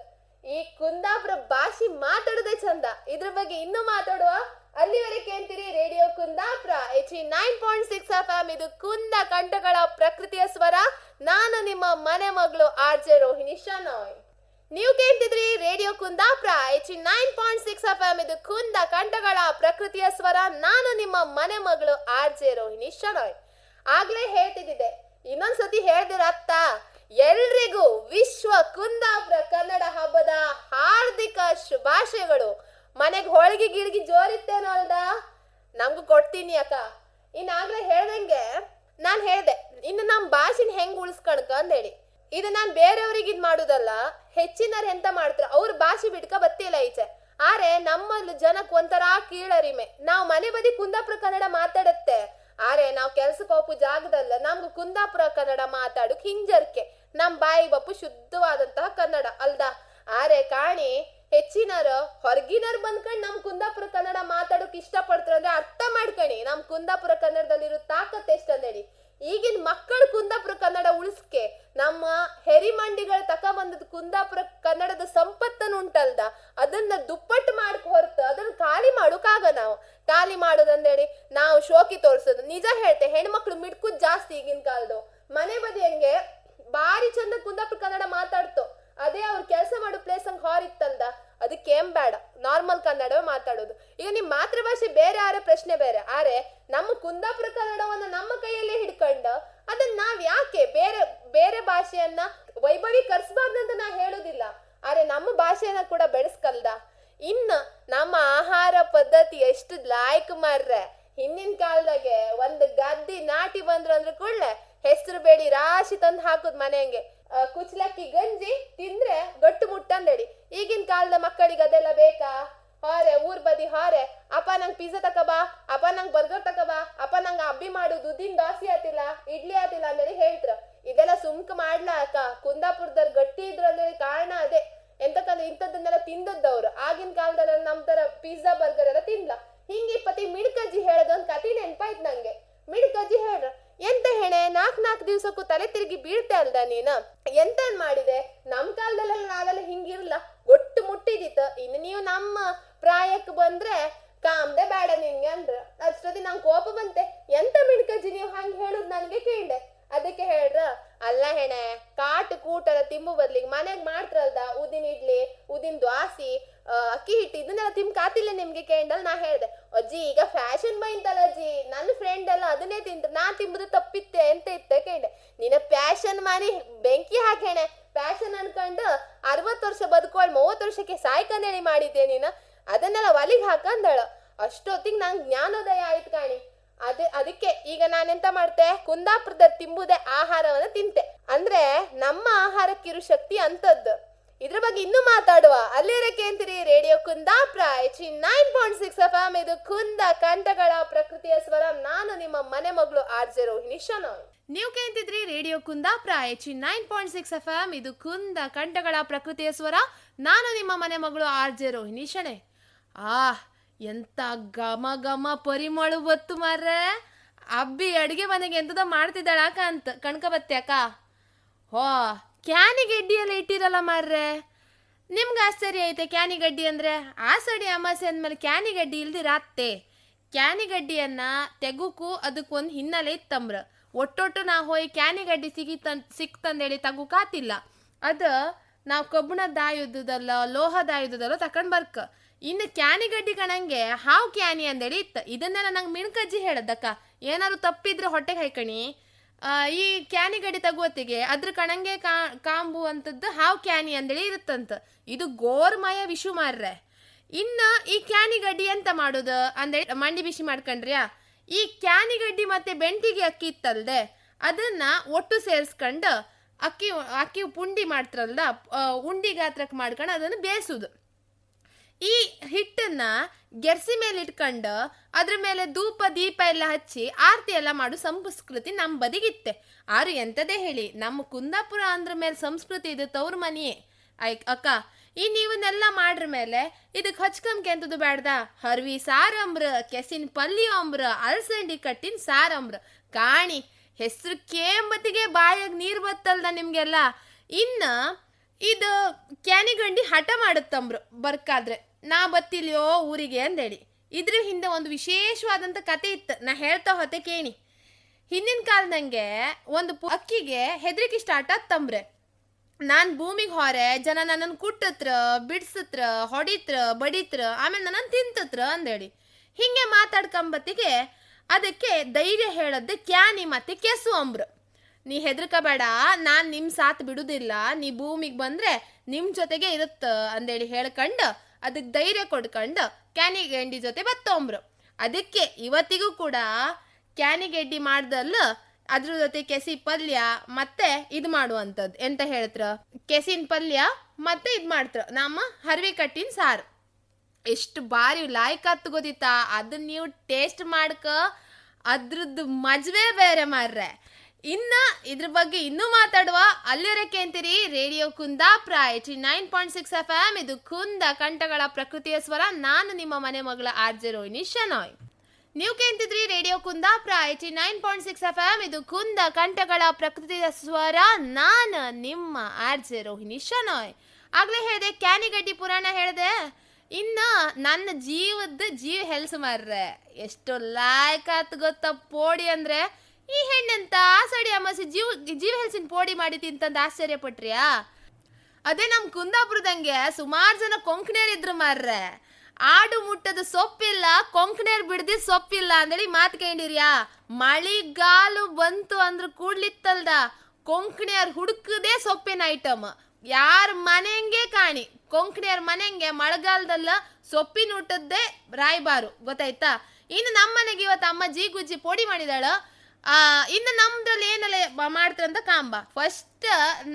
ಈ ಕುಂದಾಪುರ ಭಾಷೆ ಮಾತಾಡದೆ ಚಂದ. ಇದ್ರ ಬಗ್ಗೆ ಇನ್ನೂ ಮಾತಾಡುವ. ಅಲ್ಲಿವರೆಗೆ ಕೇಳ್ತೀರಿ radio Kundapura, eighty nine point six F M ಇದು ಕುಂದ ಕಂಠಗಳ ಪ್ರಕೃತಿಯ ಸ್ವರ. ನಾನು ನಿಮ್ಮ ಮನೆ ಮಗಳು ಆರ್ ಜೆ ರೋಹಿಣಿ ಶನಾಯ್. ನೀವು ಕೇಳ್ತಿದ್ರಿ radio Kundapura, eighty nine point six F M ಇದು ಕುಂದ ಕಂಠಗಳ ಪ್ರಕೃತಿಯ ಸ್ವರ. ನಾನು ನಿಮ್ಮ ಮನೆ ಮಗಳು ಆರ್ ಜೆ ರೋಹಿಣಿ ಶನಾಯ್. ಆಗ್ಲೇ ಹೇಳ್ತಿದ್ದೆ ಇನ್ನೊಂದ್ಸತಿ ಹೇಳ್ದಿರ ಅತ್ತ ಎಲ್ರಿಗೂ ವಿಶ್ವ ಕುಂದಾಪುರ ಕನ್ನಡ ಹಬ್ಬದ ಹಾರ್ದಿಕ ಶುಭಾಶಯಗಳು. ಮನೆಗೆ ಹೋಳಿಗೆ ಗಿಳಿಗೆ ಜೋರಿತ್ತೇನೋ ಅಲ್ದ? ನಮ್ಗೂ ಕೊಡ್ತೀನಿ ಅಕ್ಕ. ಇನ್ನಾಗ್ಲೇ ಹೇಳ್ದಂಗೆ ನಾನು ಹೇಳ್ದೆ, ಇನ್ನು ನಮ್ಮ ಭಾಷೆನ ಹೆಂಗ್ ಉಳಿಸ್ಕಣಕ ಹೇಳಿ ಇದು ನಾನು ಬೇರೆಯವ್ರಿಗೆ ಇದು ಮಾಡುದಲ್ಲ, ಹೆಚ್ಚಿನವ್ರು ಎಂತ ಮಾಡ್ತಾರ, ಅವ್ರ ಭಾಷೆ ಬಿಟ್ಕ ಬತ್ತಿಲ್ಲ ಈಚೆ. ಆರೆ ನಮ್ಮಲ್ಲಿ ಜನಕ್ಕೆ ಒಂಥರ ಕೀಳರಿಮೆ. ನಾವು ಮನೆ ಬದಿ ಕುಂದಾಪುರ ಕನ್ನಡ ಮಾತಾಡತ್ತೆ. ಆರೆ ನಾವು ಕೆಲ್ಸಕ್ಕೆ ಹೋಗು ಜಾಗದಲ್ಲ, ನಮ್ಗೆ ಕುಂದಾಪುರ ಕನ್ನಡ ಮಾತಾಡಕ್ ಹಿಂಜರ್ಕೆ. ನಮ್ ಬಾಯಿ ಬಪ್ಪು ಶುದ್ಧವಾದಂತಹ ಕನ್ನಡ, ಅಲ್ದ? ಆರೆ ಕಾಣಿ ಹೆಚ್ಚಿನರ ಹೊರಗಿನರ್ ಬಂದ್ಕಂಡ್ ನಮ್ ಕುಂದಾಪುರ ಕನ್ನಡ ಮಾತಾಡೋಕ್ ಇಷ್ಟ ಪಡ್ತಾರ ಅಂದ್ರೆ ಅರ್ಥ ಮಾಡ್ಕಣಿ. ನಮ್ ಕುಂದಾಪುರ ಕನ್ನಡದಲ್ಲಿರೋ ತಾಕತ್ ಎಷ್ಟಂದೇಳಿ? ಈಗಿನ ಮಕ್ಕಳು ಕುಂದಾಪುರ ಕನ್ನಡ ಉಳಿಸ್ಕೆ, ನಮ್ಮ ಹೆರಿಮಂಡಿಗಳು ತಕ ಬಂದದ ಕುಂದಾಪುರ ಕನ್ನಡದ ಸಂಪತ್ತನ್ನು ಉಂಟಲ್ದ, ಅದನ್ನ ದುಪ್ಪಟ್ಟು ಮಾಡಕ್ ಹೊರತು ಅದನ್ನ ಖಾಲಿ ಮಾಡೋಕಾಗ ನಾವು. ಖಾಲಿ ಮಾಡೋದಂದೇಳಿ ನಾವು ಶೋಕಿ ತೋರ್ಸೋದು. ನಿಜ ಹೇಳ್ತೆ, ಹೆಣ್ಮಕ್ಳು ಮಿಡ್ಕುದ್ ಜಾಸ್ತಿ ಈಗಿನ ಕಾಲದು ಮನೆ ಬದಿ ಹಂಗೆ ಬಾರಿ ಚಂದ ಕುಂದಾಪುರ ಕನ್ನಡ ಮಾತಾಡ್ತು. ಅದೇ ಅವ್ರು ಕೆಲಸ ಮಾಡೋ ಪ್ಲೇಸ್ ಹಂಗೆ ಹಾರಿತ್ತಲ್ದ ಅದಕ್ಕೆ ಏನ್ ಬೇಡ. ನಾರ್ಮಲ್ ಕನ್ನಡವೇ ಮಾತಾಡೋದು. ಈಗ ನಿಮ್ ಮಾತೃಭಾಷೆ ಬೇರೆ ಆರೆ ಪ್ರಶ್ನೆ ಬೇರೆ. ಆರೆ ನಮ್ಮ ಕುಂದಾಪುರ ಕನ್ನಡವನ್ನ ನಮ್ಮ ಕೈಯಲ್ಲಿ ಹಿಡ್ಕೊಂಡು ಅದನ್ನ ನಾವ್ ಯಾಕೆ ಬೇರೆ ಬೇರೆ ಭಾಷೆಯನ್ನ ವೈಭವೀಕರಿಸಬಾರ್ದಂತ ನಾ ಹೇಳುದಿಲ್ಲ. ಆದ್ರೆ ನಮ್ಮ ಭಾಷೆಯನ್ನ ಕೂಡ ಬೆಳೆಸ್ಕಲ್ದ. ಇನ್ನ ನಮ್ಮ ಆಹಾರ ಪದ್ಧತಿ ಎಷ್ಟು ಲಾಯ್ಕ್ ಮಾರ್ರೆ. ಹಿಂದಿನ ಕಾಲದಾಗೆ ಒಂದು ಗದ್ದಿ ನಾಟಿ ಬಂದ್ರು ಅಂದ್ರೆ ಕೂಡ್ಲೆ ಹೆಸರು ಬೇಳಿ ರಾಶಿ ತಂದು ಹಾಕುದ್ ಮನೆಗೆ ಆ, ಕುಚ್ಲಕ್ಕಿ ಗಂಜಿ ತಿಂದ್ರೆ ಗಟ್ಟು ಮುಟ್ಟಂದೇಳಿ ಈಗಿನ ಕಾಲದ ಮಕ್ಕಳಿಗೆ ಅದೆಲ್ಲ ಬೇಕಾ? ಹಾರೆ, ಊರ್ ಬದಿ ಹಾರೆ, ಅಪ್ಪ ನಂಗೆ ಪಿಜ್ಜಾ ತಕಬಾ, ಅಪ್ಪ ನಂಗೆ ಬರ್ಗರ್ ತಕಬಾ, ಅಪ್ಪ ನಂಗೆ ಅಬ್ಬಿ ಮಾಡು ದುದ್ದಿನ ದೋಸೆ ಆತಿಲ್ಲ, ಇಡ್ಲಿ ಆತಿಲ್ಲ ಅಂದೇಳಿ ಹೇಳ್ತ್ರ. ಇದೆಲ್ಲ ಸುಮ್ಕ ಮಾಡ್ಲಾ ಅಕ್ಕ? ಕುಂದಾಪುರದವ್ರು ಗಟ್ಟಿ ಇದ್ರು ಅಂದೇಳಿ ಕಾರಣ ಅದೇ. ಎಂತಕಂದ್ರೆ ಇಂಥದ್ದನ್ನೆಲ್ಲ ತಿಂದದ್ದವ್ರು. ಆಗಿನ ಕಾಲದಲ್ಲಿ ನಮ್ ತರ ಪಿಜ್ಜಾ ಬರ್ಗರ್ ಎಲ್ಲ ತಿನ್ಲ. ಹಿಂಗೆ ಇಪ್ಪತ್ತಿ ಮಿಡ್ಕಜ್ಜಿ ಹೇಳೋದು ಒಂದ್ ಕತಿ ನೆನ್ಪಾಯ್ತು ನಂಗೆ. ಮಿಡ್ಕಜ್ಜಿ ಹೇಳ್ರ, ಎಂತ ಹೆಣೆ, ನಾಕ್ ನಾಕ್ ದಿವ್ಸಕ್ಕೂ ತಲೆ ತಿರುಗಿ ಬೀಳ್ತೆ ಅಲ್ದ ನೀನ? ಎಂತ ಮಾಡಿದೆ? ನಮ್ ಕಾಲದಲ್ಲೆಲ್ಲ ನಾವೆಲ್ಲ ಹಿಂಗಿರ್ಲ? ಒಟ್ಟು ಮುಟ್ಟಿದಿತ್ತು ಇನ್ನು ನೀವು ನಮ್ಮ ಪ್ರಾಯಕ್ಕೆ ಬಂದ್ರೆ ಕಾಮ್ದೆ ಬೇಡ ನಿನ್ಗೆ ಅಂದ್ರ. ಅಷ್ಟೊತ್ತಿ ನಂಗೆ ಕೋಪ ಬಂತೆ. ಎಂತ ಮಿಡ್ಕಜ್ಜಿ ನೀವು ಹಂಗೆ ಹೇಳುದ್ ನನ್ಗೆ ಕೇಳ್ದೆ ಅದಕ್ಕೆ ಹೇಳ್ರ, ಅಲ್ಲ ಹೆಣೆ, ಕಾಟು ಕೂಟರ ತಿಂಬು ಬದ್ಲಿಗೆ ಮನೆಗ್ ಮಾಡ್ತಾರಲ್ದ? ಉದಿನ ಇಡ್ಲಿ ಉದಿನ ದ್ವಾಸಿ ಅಕ್ಕಿ ಹಿಟ್ಟು ಇದನ್ನೆಲ್ಲ ತಿನ್ಕಾತಿಲ್ಲ ನಿಮ್ಗೆ ಕೇಂಡಲ್ ನಾ ಹೇಳ್ದೆ. ಅಜ್ಜಿ, ಈಗ ಫ್ಯಾಷನ್ ಬೈಂತಲ್ಲ ಅಜ್ಜಿ. ನನ್ನ ಫ್ರೆಂಡ್ ಎಲ್ಲ ಅದನ್ನೇ ತಿಂತ ನಾ ತಿಂಬುದು ತಪ್ಪಿತ್ತೆ ಅಂತ ಇತ್ತೆ ಕೇಂಡೆ ನಿನ್ನ ಪ್ಯಾಷನ್ ಮಾಡಿ ಬೆಂಕಿ ಹಾಕೇಣೆ ಪ್ಯಾಷನ್ ಅನ್ಕೊಂಡು ಅರವತ್ತು ವರ್ಷ ಬದುಕೋಳ್ ಮೂವತ್ತು ವರ್ಷಕ್ಕೆ ಸಾಯ್ಕಂದೇಳಿ ಮಾಡಿದ್ದೆ ನೀನು. ಅದನ್ನೆಲ್ಲ ಒಲಿಗೆ ಹಾಕಂದಳ. ಅಷ್ಟೊತ್ತಿಗೆ ನಂಗೆ ಜ್ಞಾನೋದಯ ಆಯ್ತು ಕಾಣಿ. ಅದೇ, ಅದಕ್ಕೆ ಈಗ ನಾನೆಂತ ಮಾಡ್ತೆ? ಕುಂದಾಪುರದ ತಿಂಬುದೇ ಆಹಾರವನ್ನ ತಿಂತೆ. ಅಂದ್ರೆ ನಮ್ಮ ಆಹಾರಕ್ಕಿರು ಶಕ್ತಿ ಅಂತದ್ದು. ಇದ್ರ ಬಗ್ಗೆ ಇನ್ನೂ ಮಾತಾಡುವ. ಅಲ್ಲಿರಕ್ಕೆ ಅಂತೀರಿ radio Kundapura eighty nine point six F M ಇದು ಕುಂದ ಕಂಠಗಳ ಪ್ರಕೃತಿಯ ಸ್ವರ. ನಾನು ನಿಮ್ಮ ಮನೆ ಮಗಳು ಆರ್ ಜೆ ರೋಹಿಣಿ ನೀವು ಕೇಂತಿದ್ರಿ radio Kundapura eighty nine point six F M ಇದು ಕುಂದ ಕಂಠಗಳ ಪ್ರಕೃತಿಯ ಸ್ವರ. ನಾನು ನಿಮ್ಮ ಮನೆ ಮಗಳು ಆರ್ ಜೆ ರೋಹಿಣಿ ಶಣೆ ಆ, ಎಂತ ಘಮ ಘಮ ಪರಿಮಳು ಬತ್ತು ಮಾರ್ರೆ. ಅಬ್ಬಿ ಅಡಿಗೆ ಮನೆಗೆ ಎಂತದ ಮಾಡ್ತಿದ್ದಾಳ ಅಕ್ಕ ಅಂತ ಕಣ್ಕ ಬತ್ತೆ ಅಕ್ಕ? ಹೋ ಕ್ಯಾನಿಗಡ್ಡಿ ಎಲ್ಲ ಇಟ್ಟಿರಲ್ಲ ಮಾರ್ರೆ. ನಿಮ್ಗೆ ಆಶ್ಚರ್ಯ ಐತೆ ಕ್ಯಾನಿಗಡ್ಡಿ ಅಂದರೆ? ಆಸಡಿ ಅಮಾಸೆ ಅಂದಮೇಲೆ ಕ್ಯಾನಿಗಡ್ಡಿ ಇಲ್ದಿರ ಅತ್ತೆ. ಕ್ಯಾನಿಗಡ್ಡಿಯನ್ನು ತೆಗುಕು ಅದಕ್ಕೊಂದು ಹಿನ್ನೆಲೆ ಇತ್ತಂಬ್ರ ಒಟ್ಟೊಟ್ಟು ನಾ ಹೋಗಿ ಕ್ಯಾನಿಗಡ್ಡಿ ಸಿಗಿತನ್ ಸಿಕ್ತಂದೇಳಿ ತಗುಕಾತಿಲ್ಲ ಅದು ನಾವು ಕಬ್ಬಣದ ಆಯುಧದಲ್ಲ ಲೋಹದ ಆಯುಧದಲ್ಲ ತಕೊಂಡು ಬರ್ಕ. ಇನ್ನು ಕ್ಯಾನಿಗಡ್ಡಿ ಕಣಂಗೆ ಹಾವು ಕ್ಯಾನಿ ಅಂದೇಳಿ ಇತ್ತು. ಇದನ್ನೆಲ್ಲ ನಂಗೆ ಮಿಣ್ಕಜ್ಜಿ ಹೇಳದಕ್ಕ ಏನಾದ್ರು ತಪ್ಪಿದ್ರೆ ಹೊಟ್ಟೆಗೆ ಹಾಯ್ಕಣಿ. ಈ ಕ್ಯಾನಿ ಗಡಿ ತಗೋತಿಗೆ, ಅದ್ರ ಕಣಂಗೆ ಕಾ, ಕಾಂಬು ಅಂತದ್ದು ಹಾವ್ ಕ್ಯಾನಿ ಅಂದೇಳಿ ಇರುತ್ತಂತ. ಇದು ಗೋರ್ಮಯ ವಿಷು ಮಾರ್ರೆ. ಇನ್ನ ಈ ಕ್ಯಾನಿ ಗಡ್ಡಿ ಎಂತ ಮಾಡೋದು ಅಂದೇಳಿ ಮಂಡಿ ಬಿಸಿ ಮಾಡ್ಕೊಂಡ್ರ್ಯಾ? ಈ ಕ್ಯಾನಿ ಗಡ್ಡಿ ಮತ್ತೆ ಬೆಂಟಿಗೆ ಅಕ್ಕಿ ಇತ್ತಲ್ದೆ, ಅದನ್ನ ಒಟ್ಟು ಸೇರಿಸ್ಕೊಂಡು ಅಕ್ಕಿ ಅಕ್ಕಿ ಪುಂಡಿ ಮಾಡ್ತಾರಲ್ದ ಉಂಡಿ ಗಾತ್ರಕ್ಕೆ ಮಾಡ್ಕೊಂಡು ಅದನ್ನು ಬೇಯಿಸೋದು. ಈ ಹಿಟ್ಟನ್ನ ಗೆರ್ಸಿ ಮೇಲೆ ಇಟ್ಕೊಂಡು ಅದ್ರ ಮೇಲೆ ಧೂಪ, ದೀಪ ಎಲ್ಲ ಹಚ್ಚಿ ಆರತಿ ಎಲ್ಲ ಮಾಡು ಸಂಸ್ಕೃತಿ ನಮ್ಮ ಬದಿಗಿತ್ತೆ. ಆರು ಎಂತದೇ ಹೇಳಿ, ನಮ್ಮ ಕುಂದಾಪುರ ಅಂದ್ರ ಮೇಲೆ ಸಂಸ್ಕೃತಿ ಇದು ತವ್ರ ಮನೆಯೇ. ಐ ಅಕ್ಕ, ಈ ನೀವನ್ನೆಲ್ಲ ಮಾಡ್ರ ಮೇಲೆ ಇದಕ್ಕೆ ಹಚ್ಕಂಕೆ ಅಂತದ್ದು ಬೇಡ್ದ ಹರ್ವಿ ಸಾರಂಬ್ರ ಕೆಸಿನ್ ಪಲ್ಲಿ ಅಂಬ್ರ ಅಲಸಂಡಿ ಕಟ್ಟಿನ ಸಾರಂಬ್ರ ಕಾಣಿ, ಹೆಸರು ಕೇಂಬತ್ತಿಗೆ ಬಾಯಾಗ ನೀರು ಬತ್ತಲ್ದ ನಿಮ್ಗೆಲ್ಲ. ಇನ್ನ ಇದು ಕ್ಯಾನಿಗಂಡಿ ಹಠ ಮಾಡುತ್ತಂಬ್ರು ಬರ್ಕಾದ್ರೆ. ನಾ ಬತ್ತಿಲ್ಯೋ ಊರಿಗೆ ಅಂದೇಳಿ. ಇದ್ರ ಹಿಂದೆ ಒಂದು ವಿಶೇಷವಾದಂಥ ಕತೆ ಇತ್ತು. ನಾ ಹೇಳ್ತಾ ಹೊತ್ತೆ ಕೇಳಿ. ಹಿಂದಿನ ಕಾಲದಂಗೆ ಒಂದು ಅಕ್ಕಿಗೆ ಹೆದರಿಕೆ ಸ್ಟಾರ್ಟ್ ತಂಬ್ರೆ. ನಾನು ಭೂಮಿಗೆ ಹೊರೆ, ಜನ ನನ್ನನ್ನು ಕುಟ್ಟತ್ರ, ಬಿಡ್ಸತ್ರ, ಹೊಡಿತ್ರ, ಬಡಿತ್ರ, ಆಮೇಲೆ ನನ್ನನ್ನು ತಿಂತತ್ರ ಅಂದೇಳಿ. ಹಿಂಗೆ ಮಾತಾಡ್ಕೊಂಬತ್ತಿಗೆ ಅದಕ್ಕೆ ಧೈರ್ಯ ಹೇಳದ್ದೆ ಕ್ಯಾನಿ ಮತ್ತೆ ಕೆಸು ಅಂಬ್ರು. ನೀ ಹೆದರ್ಕಬೇಡ, ನಾನು ನಿಮ್ಮ ಸಾತ್ ಬಿಡುದಿಲ್ಲ, ನೀ ಭೂಮಿಗೆ ಬಂದ್ರೆ ನಿಮ್ಮ ಜೊತೆಗೆ ಇರುತ್ತ ಅಂದೇಳಿ ಹೇಳ್ಕಂಡು ಅದಕ್ಕೆ ಧೈರ್ಯ ಕೊಡ್ಕೊಂಡು ಕ್ಯಾನಿಗೆಂಡಿ ಜೊತೆ ಬತ್ತೊಂಬ್ರು ಅದಕ್ಕೆ ಇವತ್ತಿಗೂ ಕೂಡ ಕ್ಯಾನಿಗೆಡ್ಡಿ ಮಾಡ್ದಲ್ಲ, ಅದ್ರ ಜೊತೆ ಕೆಸಿ ಪಲ್ಯ ಮತ್ತೆ ಇದು ಮಾಡುವಂಥದ್ದು. ಎಂತ ಹೇಳ್ತ್ರ? ಕೆಸಿನ ಪಲ್ಯ ಮತ್ತೆ ಇದು ಮಾಡ್ತ್ರ. ನಮ್ಮ ಹರ್ವಿ ಕಟ್ಟಿನ ಸಾರು. ಎಷ್ಟು ಬಾರಿ ಲಾಯ್ಕತ್ತು ಗೊತ್ತಿತ್ತಾ? ಅದನ್ನ ನೀವು ಟೇಸ್ಟ್ ಮಾಡ್ಕ, ಅದ್ರದ್ದು ಮಜವೇ ಬೇರೆ ಮಾರ್ರೆ. ಇನ್ನ ಇದ್ರ ಬಗ್ಗೆ ಇನ್ನೂ ಮಾತಾಡುವ ಅಲ್ಲಿರಕ್ಕೆ ಅಂತೀರಿ radio Kundapura eighty nine point six F M ಇದು ಕುಂದ ಕಂಠಗಳ ಪ್ರಕೃತಿಯ ಸ್ವರ. ನಾನು ನಿಮ್ಮ ಮನೆ ಮಗಳ ಆರ್ಜೆ ರೋಹಿಣಿ ಶನಾಯ್ ನೀವು ಕೇಂತಿದ್ರಿ ರೇಡಿಯೋ ಕುಂದ eighty nine point six F M ಇದು ಕುಂದ ಕಂಠಗಳ ಪ್ರಕೃತಿಯ ಸ್ವರ. ನಾನು ನಿಮ್ಮ ಆರ್ಜೆ ರೋಹಿಣಿ ಶನಾಯ್ ಆಗ್ಲೇ ಹೇಳಿದೆ, ಕ್ಯಾನಿಗಡ್ಡಿ ಪುರಾಣ ಹೇಳಿದೆ, ಇನ್ನ ನನ್ನ ಜೀವದ ಜೀವ ಹೆಲ್ಸ್ ಮಾರ್ರೆ. ಎಷ್ಟು ಲಾಯ್ಕಾತ್ ಗೊತ್ತ ಪೋಡಿ ಅಂದ್ರೆ ಈ ಹೆಣ್ಣಂತ ಆಸಡಿ ಅಮ್ಮಸಿ ಜೀವ ಜೀವ ಹೆಲ್ಸಿನ ಪೋಡಿ ಮಾಡಿ ಆಶ್ಚರ್ಯ ಪಟ್ರಿಯಾ? ಅದೇ ನಮ್ ಕುಂದಾಪುರದಂಗೆ ಸುಮಾರು ಜನ ಕೊಂಕಣಿಯರಿದ್ರು ಮಾರ್ರೆ. ಆಡು ಮುಟ್ಟದ ಸೊಪ್ಪಿಲ್ಲ ಕೊಂಕಣಿಯರ್ ಬಿಡ್ದಿ ಸೊಪ್ಪಿಲ್ಲ ಅಂದೇಳಿ ಮಾತು ಕೇಳಿರ್ಯಾ? ಮಳಿಗಾಲು ಬಂತು ಅಂದ್ರೆ ಕೂಡ್ಲಿತ್ತಲ್ದ ಕೊಂಕಣಿಯರ್ ಹುಡುಕದೇ ಸೊಪ್ಪಿನ ಐಟಮ್. ಯಾರ ಮನೆಂಗೆ ಕಾಣಿ ಕೊಂಕಣಿಯರ್ ಮನೆಂಗೆ ಮಳೆಗಾಲದಲ್ಲ ಸೊಪ್ಪಿನ ಹುಟ್ಟದ್ದೇ ರಾಯ್ಬಾರು ಗೊತ್ತಾಯ್ತಾ? ಇನ್ನು ನಮ್ಮನೆಗೆ ಇವತ್ತು ಅಮ್ಮ ಗುಜ್ಜಿ ಪೋಡಿ ಮಾಡಿದಾಳ? ಇನ್ನು ನಮ್ದ್ರಲ್ಲಿ ಏನೆಲ್ಲ ಮಾಡ್ತಾರೆ ಮಾಡ್ತಾರಂತ ಕಾಂಬ. ಫಸ್ಟ್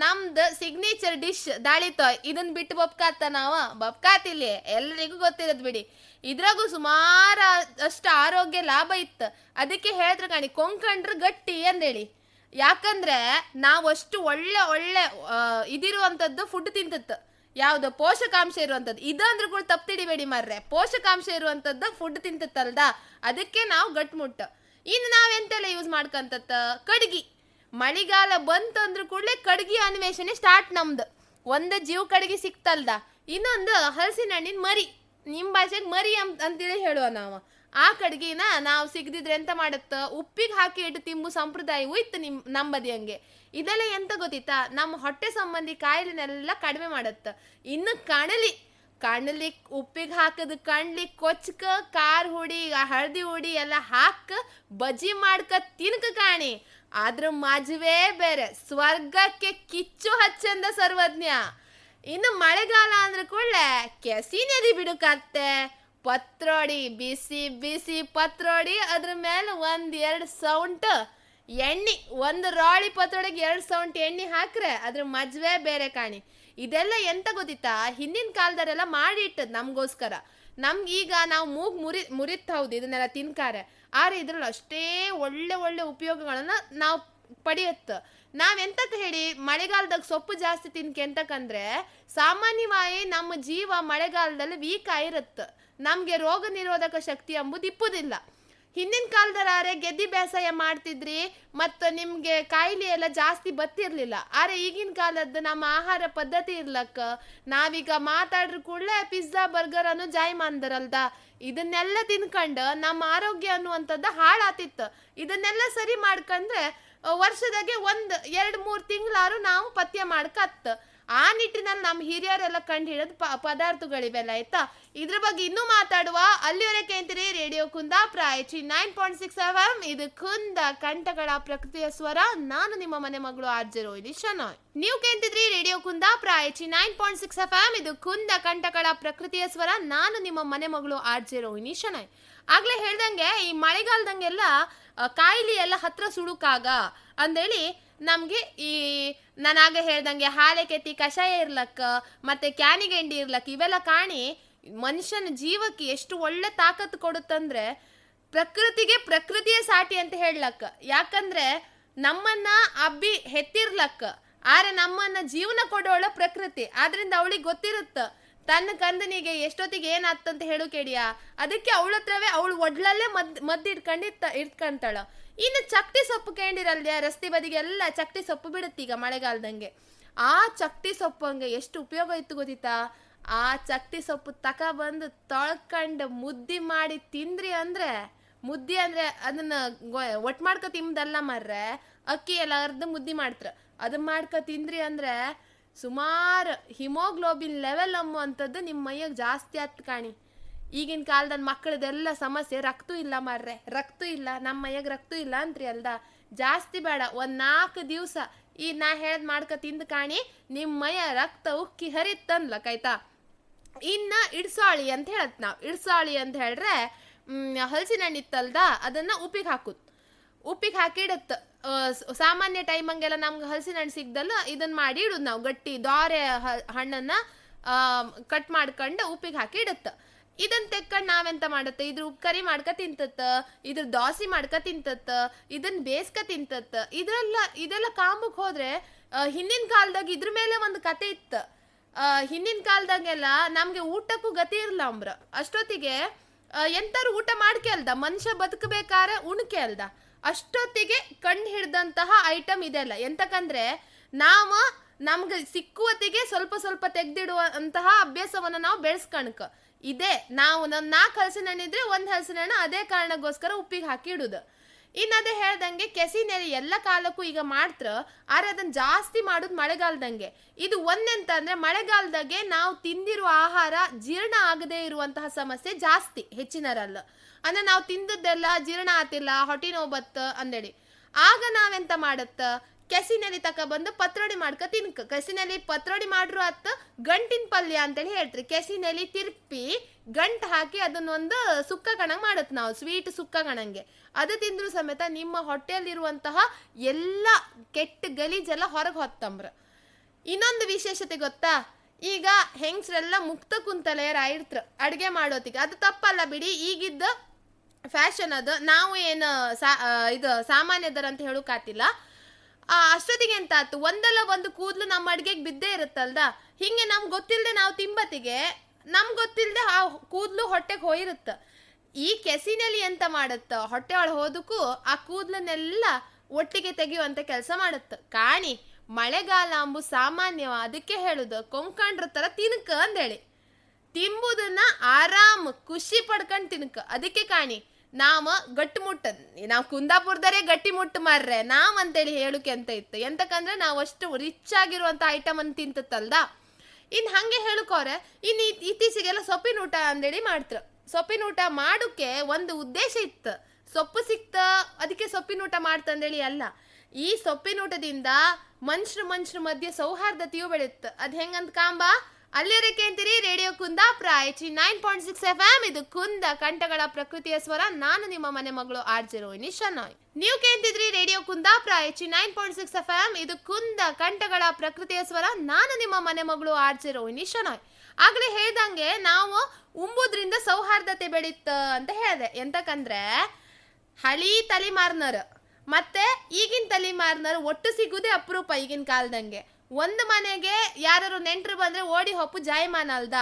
ನಮ್ದು ಸಿಗ್ನೇಚರ್ ಡಿಶ್ ದಾಳಿತಾಯ್ ಇದನ್ನ ಬಿಟ್ಟು ಬಬ್ಕಾತ ನಾವ? ಬಬ್ಕಾತಿಲ್ಲಿ ಎಲ್ರಿಗೂ ಗೊತ್ತಿರೋದು ಬಿಡಿ. ಇದ್ರಾಗೂ ಸುಮಾರು ಅಷ್ಟು ಆರೋಗ್ಯ ಲಾಭ ಇತ್ತು. ಅದಕ್ಕೆ ಹೇಳಿದ್ರು ಕಾಣಿ ಕೊಂಕಂಡ್ರ ಗಟ್ಟಿ ಅಂದೇಳಿ ಯಾಕಂದ್ರೆ ನಾವು ಅಷ್ಟು ಒಳ್ಳೆ ಒಳ್ಳೆ ಇದಿರುವಂಥದ್ದು ಫುಡ್ ತಿಂತಿತ್ತು. ಯಾವುದು ಪೋಷಕಾಂಶ ಇರುವಂಥದ್ದು ಇದಂದ್ರೆ ಕೂಡ ತಪ್ಪು ತಿಡಿಬೇಡಿ ಮಾರ್ರೆ. ಪೋಷಕಾಂಶ ಇರುವಂಥದ್ದು ಫುಡ್ ತಿಂತತ್ತಲ್ದ? ಅದಕ್ಕೆ ನಾವು ಗಟ್ಮುಟ್ಟು. ಇನ್ನು ನಾವೆಂತೆಲ್ಲ ಯೂಸ್ ಮಾಡ್ಕಂತತ್ತ? ಕಡ್ಗಿ. ಮಳಿಗಾಲ ಬಂತಂದ್ರ ಕೂಡಲೇ ಕಡ್ಗಿ ಅನ್ವೇಷಣೆ ಸ್ಟಾರ್ಟ್ ನಮ್ದು. ಒಂದು ಜೀವ ಕಡ್ಗಿ ಸಿಕ್ತಲ್ದ, ಇನ್ನೊಂದು ಹಲಸಿನ ಹಣ್ಣಿನ ಮರಿ. ನಿಮ್ಮ ಭಾಷೆಗೆ ಮರಿ ಅಂತ ಅಂತೇಳಿ ಹೇಳುವ ನಾವು. ಆ ಕಡ್ಗಿನ ನಾವು ಸಿಗದಿದ್ರೆ ಎಂತ ಮಾಡತ್ತ? ಉಪ್ಪಿಗೆ ಹಾಕಿ ಇಟ್ಟು ತಿಂಬು ಸಂಪ್ರದಾಯ ಇತ್ತು ನಿಮ್, ನಂಬದಿ ಹಂಗೆ. ಇದೆಲ್ಲ ಎಂತ ಗೊತ್ತಿತ್ತಾ? ನಮ್ಮ ಹೊಟ್ಟೆ ಸಂಬಂಧಿ ಕಾಯಿಲೆನೆಲ್ಲ ಕಡಿಮೆ ಮಾಡತ್ತ. ಇನ್ನು ಕಣಲಿ. ಕಣ್ಲಿಕ್ ಉಪ್ಪಿಗೆ ಹಾಕದ್ ಕಣ್ಲಿಕ್ ಕೊಚ್ಕ ಖಾರ ಹುಡಿ, ಹಳದಿ ಹುಡಿ ಎಲ್ಲ ಹಾಕ ಬಜಿ ಮಾಡ್ಕ ತಿನ್ಕ ಕಾಣಿ. ಅದ್ರ ಮಜವೇ ಬೇರೆ. ಸ್ವರ್ಗಕ್ಕೆ ಕಿಚ್ಚು ಹಚ್ಚಂದ ಸರ್ವಜ್ಞ. ಇನ್ನು ಮಳೆಗಾಲ ಅಂದ್ರೆ ಕೂಡಲೇ ಕೆಸಿ ನದಿ ಬಿಡುಕತ್ತೆ. ಪತ್ರೊಡಿ, ಬಿಸಿ ಬಿಸಿ ಪತ್ರೊಡಿ ಅದ್ರ ಮೇಲೆ ಒಂದ್ ಎರಡು ಸೌಂಟ್ ಎಣ್ಣೆ, ಒಂದು ರಾಳಿ ಪತ್ರೊಡಿಗೆ ಎರಡು ಸೌಂಟ್ ಎಣ್ಣೆ ಹಾಕ್ರೆ ಅದ್ರ ಮಜ್ವೆ ಬೇರೆ ಕಾಣಿ. ಇದೆಲ್ಲ ಎಂತ ಗೊತ್ತಿತ್ತಾ? ಹಿಂದಿನ ಕಾಲದವರೆಲ್ಲ ಮಾಡಿ ಇಟ್ಟದ್ ನಮಗೋಸ್ಕರ. ಈಗ ನಾವು ಮೂಗ್ ಮುರಿ, ಮುರಿತ್ ಹೌದು, ಇದನ್ನೆಲ್ಲ ತಿನ್ಕಾರೆ. ಆದ್ರೆ ಇದ್ರಲ್ಲಿ ಅಷ್ಟೇ ಒಳ್ಳೆ ಒಳ್ಳೆ ಉಪಯೋಗಗಳನ್ನ ನಾವು ಪಡೆಯುತ್ತ ನಾವೆಂತಕ್ ಹೇಳಿ ಮಳೆಗಾಲದಾಗ ಸೊಪ್ಪು ಜಾಸ್ತಿ ತಿನ್ಕೆ ಎಂತಕಂದ್ರೆ ಸಾಮಾನ್ಯವಾಗಿ ನಮ್ಮ ಜೀವ ಮಳೆಗಾಲದಲ್ಲಿ ವೀಕ್ ಆಗಿರುತ್ತೆ ನಮ್ಗೆ ರೋಗ ನಿರೋಧಕ ಶಕ್ತಿ ಎಂಬುದು ಇಪ್ಪುದಿಲ್ಲ. ಹಿಂದಿನ ಕಾಲದರಾರೆ ಗೆದ್ದಿ ಬೇಸಾಯ ಮಾಡ್ತಿದ್ರಿ ಮತ್ತು ನಿಮಗೆ ಕಾಯಿಲೆ ಎಲ್ಲ ಜಾಸ್ತಿ ಬತ್ತಿರಲಿಲ್ಲ ಆದರೆ ಈಗಿನ ಕಾಲದ್ದು ನಮ್ಮ ಆಹಾರ ಪದ್ಧತಿ ಇರ್ಲಕ್ಕ ನಾವೀಗ ಮಾತಾಡ್ರ ಕೂಡಲೇ ಪಿಜ್ಜಾ ಬರ್ಗರ್ ಅನ್ನು ಜಾಯ್ ಮಾಡ್ದರಲ್ದ ಇದನ್ನೆಲ್ಲ ತಿನ್ಕಂಡು ನಮ್ಮ ಆರೋಗ್ಯ ಅನ್ನುವಂಥದ್ದು ಹಾಳಾತಿತ್ತು. ಇದನ್ನೆಲ್ಲ ಸರಿ ಮಾಡ್ಕಂದ್ರೆ ಆ, ವರ್ಷದಾಗೆ ಒಂದು ಎರಡು ಮೂರು ತಿಂಗಳಾರು ನಾವು ಪಥ್ಯ ಮಾಡ್ಕತ್. ಆ ನಿಟ್ಟಿನಲ್ಲಿ ನಮ್ಮ ಹಿರಿಯರೆಲ್ಲ ಕಂಡು ಹಿಡಿದ ಪದಾರ್ಥಗಳಿವೆಲ್ಲ, ಆಯ್ತಾ? ಇದ್ರ ಬಗ್ಗೆ ಇನ್ನೂ ಮಾತಾಡುವ ಅಲ್ಲಿವರೆಗೆ ಅಂತೀರಿ ರೇಡಿಯೋ ಕುಂದ ಪ್ರಾಯಚಿ ನೈನ್ ಪಾಯಿಂಟ್ ಸಿಕ್ಸ್ ಎಫ್ ಇದು ಕುಂದ ಕಂಠಗಳ ಪ್ರಕೃತಿಯ ಸ್ವರ. ನಾನು ನಿಮ್ಮ ಮನೆ ಮಗಳು ಆರ್ಜೆ ರೋಹಿಣಿ ಶನಾಯ್. ನೀವು ಕೇಂತಿದ್ರಿ ರೇಡಿಯೋ ಕುಂದ ಪ್ರಾಯಚಿ ನೈನ್ ಪಾಯಿಂಟ್ ಸಿಕ್ಸ್ ಎಫ್ ಇದು ಕುಂದ ಕಂಠಗಳ ಪ್ರಕೃತಿಯ ಸ್ವರ. ನಾನು ನಿಮ್ಮ ಮನೆ ಮಗಳು ಆರ್ಜೆ ರೋಹಿಣಿ ಶನಾಯ್. ಆಗ್ಲೇ ಹೇಳ್ದಂಗೆ ಈ ಮಳೆಗಾಲದಂಗೆಲ್ಲ ಕಾಯಿಲೆ ಎಲ್ಲ ಹತ್ರ ಸುಡುಕಾಗ ಅಂದೇಳಿ ನಮಗೆ ಈ, ನಾನಾಗ ಹೇಳ್ದಂಗೆ ಹಾಲೆ ಕೆತ್ತಿ ಕಷಾಯ ಇರ್ಲಕ್ಕ, ಮತ್ತೆ ಕ್ಯಾನಿಗೆಂಡಿ ಇರ್ಲಕ್ಕ, ಇವೆಲ್ಲ ಕಾಣಿ ಮನುಷ್ಯನ ಜೀವಕ್ಕೆ ಎಷ್ಟು ಒಳ್ಳೆ ತಾಕತ್ತು ಕೊಡುತ್ತಂದ್ರೆ ಪ್ರಕೃತಿಗೆ ಪ್ರಕೃತಿಯೇ ಸಾಟಿ ಅಂತ ಹೇಳ್ಲಕ್ಕ. ಯಾಕಂದ್ರೆ ನಮ್ಮನ್ನ ಅಬ್ಬಿ ಹೆತ್ತಿರ್ಲಕ್ಕ. ಆದ್ರೆ ನಮ್ಮನ್ನ ಜೀವನ ಕೊಡೋಳ ಪ್ರಕೃತಿ. ಆದ್ರಿಂದ ಅವಳಿಗೆ ಗೊತ್ತಿರುತ್ತ. ತನ್ನ ಕಂದನಿಗೆ ಎಷ್ಟೊತ್ತಿಗೆ ಏನಾಗ್ತಂತ ಹೇಳು ಕೇಳಿಯಾ ಅದಕ್ಕೆ ಅವಳ ಹತ್ರವೇ ಅವಳು ಒಡ್ಲಲ್ಲೇ ಮದ್ ಮದ್ದು ಇಟ್ಕೊಂಡು ಇಟ್ಕೊಂತಾಳ. ಇನ್ನು ಚಕ್ತಿ ಸೊಪ್ಪು ಕೇಳಿರಲ್ಯ ರಸ್ತೆ ಬದಿಗೆ ಎಲ್ಲ ಚಕ್ತಿ ಸೊಪ್ಪು ಬಿಡುತ್ತೆ ಈಗ ಮಳೆಗಾಲದಂಗೆ. ಆ ಚಕ್ತಿ ಸೊಪ್ಪು ಹಂಗೆ ಎಷ್ಟು ಉಪಯೋಗ ಇತ್ತು ಗೊತ್ತಿತ್ತಾ? ಆ ಚಕ್ತಿ ಸೊಪ್ಪು ತಕ ಬಂದು ತೊಳ್ಕೊಂಡು ಮುದ್ದಿ ಮಾಡಿ ತಿಂದ್ರಿ ಅಂದ್ರೆ, ಮುದ್ದಿ ಅಂದ್ರೆ ಅದನ್ನ ಗೊ- ಒಟ್ ಮಾಡ್ಕೊ ತಿಂದಲ್ಲ ಮರ್ರೆ? ಅಕ್ಕಿ ಎಲ್ಲ ಅರ್ಧ ಮುದ್ದಿ ಮಾಡ್ತ್ರ. ಅದನ್ನ ಮಾಡ್ಕೊ ತಿಂದ್ರಿ ಅಂದ್ರೆ ಸುಮಾರು ಹಿಮೋಗ್ಲೋಬಿನ್ ಲೆವೆಲ್ ಅಮ್ಮು ಅಂಥದ್ದು ನಿಮ್ಮ ಮೈಯಾಗ ಜಾಸ್ತಿ ಆಯ್ತು ಕಾಣಿ. ಈಗಿನ ಕಾಲದಲ್ಲಿ ಮಕ್ಕಳದೆಲ್ಲ ಸಮಸ್ಯೆ, ರಕ್ತ ಇಲ್ಲ ಮಾರ್ರೆ, ರಕ್ತ ಇಲ್ಲ ನಮ್ಮ ಮೈಯಾಗ ರಕ್ತ ಇಲ್ಲ ಅಂತ್ರಿ ಅಲ್ದ. ಜಾಸ್ತಿ ಬೇಡ, ಒಂದ್ ನಾಲ್ಕು ದಿವಸ ಈ ನಾ ಹೇಳ್ದ್ ಮಾಡ್ಕ ತಿಂದು ಕಾಣಿ ನಿಮ್ಮ ಮೈಯ ರಕ್ತ ಉಕ್ಕಿ ಹರಿತ್ತನ್ಲ ಕಾಯ್ತಾ ಇನ್ನ ಇಡ್ಸಾಳಿ ಅಂತ ಹೇಳತ್ ನಾವು. ಇಡ್ಸಾಳಿ ಅಂತ ಹೇಳ್ರೆ ಹಲಸಿನ ಹಣ್ಣಿತ್ತಲ್ದ ಅದನ್ನ ಉಪ್ಪಿಗೆ ಹಾಕುದು. ಉಪ್ಪಿಗೆ ಹಾಕಿ ಇಡತ್ತ ಸಾಮಾನ್ಯ ಟೈಮ್ ಹಂಗೆಲ್ಲ ನಮ್ಗೆ ಹಲಸಿನ ಹಣ್ಣು ಸಿಗ್ದಲ್ಲ ಇದನ್ನ ಮಾಡಿ ಇಡುದು ನಾವು. ಗಟ್ಟಿ ದೋರೆ ಹಣ್ಣನ್ನ ಕಟ್ ಮಾಡ್ಕೊಂಡು ಉಪ್ಪಿಗೆ ಹಾಕಿ ಇಡತ್ತ. ಇದನ್ನ ತೆಕ್ಕೊಂಡು ನಾವೆಂತ ಮಾಡತ್ತ? ಇದ್ರ ಉಪ್ಪು ಕರಿ ಮಾಡ್ಕ ತಿಂತತ್ತ, ಇದ್ರ ದೋಸೆ ಮಾಡ್ಕ ತಿಂತತ್ತ ಇದನ್ನ ಬೇಸ್ಕ ತಿಂತತ್ತ. ಇದ್ರೆಲ್ಲ, ಇದೆಲ್ಲ ಕಾಂಬಕ್ ಹೋದ್ರೆ ಹಿಂದಿನ ಕಾಲದಾಗ ಇದ್ರ ಮೇಲೆ ಒಂದು ಕತೆ ಇತ್ತು. ಹಿಂದಿನ ಕಾಲದಾಗೆಲ್ಲ ನಮಗೆ ಊಟಕ್ಕೂ ಗತಿ ಇರಲ್ಲ ಅಂಬ್ರ. ಅಷ್ಟೊತ್ತಿಗೆ ಎಂತಾರು ಊಟ ಮಾಡ್ಕೆ ಅಲ್ದ ಮನುಷ್ಯ ಬದುಕಬೇಕಾರೆ ಉಣ್ಕೆ ಅಲ್ದ ಅಷ್ಟೊತ್ತಿಗೆ ಕಣ್ಣು ಹಿಡ್ದಂತಹ ಐಟಮ್ ಇದೆಲ್ಲ ಎಂತಕಂದ್ರೆ, ನಾವು ನಮ್ಗೆ ಸಿಕ್ಕುವತ್ತಿಗೆ ಸ್ವಲ್ಪ ಸ್ವಲ್ಪ ತೆಗ್ದಿಡುವಂತಹ ಅಭ್ಯಾಸವನ್ನ ನಾವು ಬೆಳೆಸ್ಕಣಕ. ಇದೆ, ನಾವು ನನ್ನ ನಾಲ್ಕು ಹಲಸಿನ ಹಣ್ಣಿದ್ರೆ ಒಂದ್ ಹಲಸಿನ ಹಣ್ಣು ಅದೇ ಕಾರಣಕ್ಕೋಸ್ಕರ ಉಪ್ಪಿಗೆ ಹಾಕಿ ಇಡುದು. ಇನ್ನು ಅದೇ ಹೇಳ್ದಂಗೆ ಕೆಸಿ ನೆರೆ ಎಲ್ಲ ಕಾಲಕ್ಕೂ ಈಗ ಮಾಡ್ತ್ರ, ಆದ್ರೆ ಅದನ್ನ ಜಾಸ್ತಿ ಮಾಡೋದು ಮಳೆಗಾಲದಂಗೆ. ಇದು ಒಂದೆಂತ ಅಂದ್ರೆ ಮಳೆಗಾಲದಾಗೆ ನಾವು ತಿಂದಿರುವ ಆಹಾರ ಜೀರ್ಣ ಆಗದೇ ಇರುವಂತಹ ಸಮಸ್ಯೆ ಜಾಸ್ತಿ, ಹೆಚ್ಚಿನರಲ್ಲ. ಅಂದ್ರೆ ನಾವು ತಿಂದದ್ದೆಲ್ಲ ಜೀರ್ಣ ಆತಿಲ್ಲ ಹೊಟ್ಟೆ ನೋವು ಬತ್ತ ಅಂದೇಳಿ. ಆಗ ನಾವೆಂತ ಮಾಡತ್ತ? ಕೆಸಿನಲ್ಲಿ ತಕ ಬಂದು ಪತ್ರೊಡಿ ಮಾಡ್ಕ ತಿನ್ಕ. ಕೆಸಿನಲ್ಲಿ ಪತ್ರೊಡಿ ಮಾಡ್ರು ಅತ್ತ ಗಂಟಿನ ಪಲ್ಯ ಅಂತೇಳಿ ಹೇಳ್ತ್ರಿ. ಕೆಸಿನಲ್ಲಿ ತಿರ್ಪಿ ಗಂಟ್ ಹಾಕಿ ಅದನ್ನೊಂದು ಸುಕ್ಕ ಕಣಂಗ್ ಮಾಡತ್ ನಾವು, ಸ್ವೀಟ್ ಸುಕ್ಕ ಕಣಂಗೆ ಅದು ತಿಂದ್ರು ಸಮೇತ ನಿಮ್ಮ ಹೊಟ್ಟೆಯಲ್ಲಿರುವಂತಹ ಎಲ್ಲ ಕೆಟ್ಟ ಗಲೀಜೆಲ್ಲ ಹೊರಗೆ ಹೊತ್ತಂಬ್ರ. ಇನ್ನೊಂದು ವಿಶೇಷತೆ ಗೊತ್ತಾ? ಈಗ ಹೆಂಗಸ್ರೆಲ್ಲ ಮುಕ್ತ ಕುಂತಲೆಯರ ಆಯಿರ್ತ್ರ ಅಡುಗೆ ಮಾಡೋತಿಗೆ ಅದು ತಪ್ಪಲ್ಲ ಬಿಡಿ ಈಗಿದ್ದ ಫ್ಯಾಷನ್ ಅದು. ನಾವು ಏನು ಸಾ ಇದು ಸಾಮಾನ್ಯದರ ಅಂತ ಆ, ಅಷ್ಟೊತ್ತಿಗೆ ಎಂತ ಆತು ಒಂದಲ್ಲ ಒಂದು ಕೂದಲು ನಮ್ಮ ಅಡುಗೆಗೆ ಬಿದ್ದೇ ಇರುತ್ತಲ್ದ? ಹಿಂಗೆ ನಮ್ಗೆ ಗೊತ್ತಿಲ್ಲದೆ ನಾವು ತಿಂಬತ್ತಿಗೆ ನಮ್ಗೆ ಗೊತ್ತಿಲ್ಲದೆ ಆ ಕೂದಲು ಹೊಟ್ಟೆಗೆ ಹೋಯಿರುತ್ತೆ. ಈ ಕೆಸಿನಲ್ಲಿ ಎಂತ ಮಾಡುತ್ತ? ಹೊಟ್ಟೆ ಒಳಗೆ ಹೋದಕ್ಕೂ ಆ ಕೂದಲನ್ನೆಲ್ಲ ಒಟ್ಟಿಗೆ ತೆಗೆಯುವಂಥ ಕೆಲಸ ಮಾಡುತ್ತೆ. ಕಾಣಿ ಮಳೆಗಾಲ ಅಂಬು ಸಾಮಾನ್ಯವ ಅದಕ್ಕೆ ಹೇಳುದು ಕೊಂಕಂಡ್ರ ತಿನ್ಕ ಅಂದೇಳಿ. ತಿಂಬುದನ್ನ ಆರಾಮ್ ಖುಷಿ ಪಡ್ಕೊಂಡ್ ತಿನ್ಕ. ಅದಕ್ಕೆ ಕಾಣಿ, ನಾವ ಗಟ್ಟಿ ಮುಟ್ಟ, ನಾವು ಕುಂದಾಪುರದರೇ ಗಟ್ಟಿ ಮುಟ್ಟು ಮಾರ್ರೆ ನಾವ್ ಅಂತೇಳಿ ಹೇಳುಕೆ ಅಂತ ಇತ್ತು. ಎಂತಕಂದ್ರೆ ನಾವು ಅಷ್ಟು ರಿಚ್ ಆಗಿರುವಂತ ಐಟಮ್ ಅನ್ನು ತಿಂತತ್ತಲ್ದ? ಇನ್ ಹಂಗೆ ಹೇಳುಕೋರೆ ಇನ್ ಇತ್- ಇತ್ತೀಚೆಗೆಲ್ಲ ಸೊಪ್ಪಿನ ಊಟ ಅಂದೇಳಿ ಮಾಡ್ತ್ರ. ಸೊಪ್ಪಿನ ಊಟ ಮಾಡೋಕೆ ಒಂದು ಉದ್ದೇಶ ಇತ್ತು. ಸೊಪ್ಪು ಸಿಕ್ತ, ಅದಕ್ಕೆ ಸೊಪ್ಪಿನ ಊಟ ಮಾಡ್ತಂದೇಳಿ ಅಲ್ಲ. ಈ ಸೊಪ್ಪಿನ ಊಟದಿಂದ ಮನುಷ್ಯರ ಮನುಷ್ಯರ ಮಧ್ಯೆ ಸೌಹಾರ್ದತೆಯು ಬೆಳೆಯುತ್ತೆ. ಅದ್ ಹೆಂಗಂತ ಕಾಂಬ? ಅಲ್ಲಿರಕ್ಕೆ ಅಂತೀರಿ, radio Kundapura eighty nine point six F M ಇದು ಕುಂದ ಕಂಠಗಳ ಪ್ರಕೃತಿಯ ಸ್ವರ. ನಾನು ನಿಮ್ಮ ಮನೆ ಮಗಳು ಆರ್ಜೆ ರೋಹಿಣಿ ಶನಾಯ್ ನೀವು ಕೇಳ್ತಿದ್ರಿ radio Kundapura eighty nine point six F M ಇದು ಕುಂದ ಕಂಠಗಳ ಪ್ರಕೃತಿಯ ಸ್ವರ. ನಾನು ನಿಮ್ಮ ಮನೆ ಮಗಳು ಆರ್ಜೆ ರೋಹಿಣಿ ಶನಾಯ್ ಆಗ್ಲೇ ಹೇಳ್ದಂಗೆ ನಾವು ಉಂಬುದ್ರಿಂದ ಸೌಹಾರ್ದತೆ ಬೆಳೀತ ಅಂತ ಹೇಳಿದೆ. ಎಂತಕಂದ್ರೆ, ಹಳಿ ತಲೆಮಾರ್ನರು ಮತ್ತೆ ಈಗಿನ ತಲೆಮಾರಿನವರು ಒಟ್ಟು ಸಿಗುದೇ ಅಪರೂಪ ಈಗಿನ ಕಾಲದಂಗೆ. ಒಂದು ಮನೆಗೆ ಯಾರು ನೆಂಟರು ಬಂದ್ರೆ ಓಡಿ ಹೊಪ್ಪು ಜಾಯಮಾನ ಅಲ್ದ?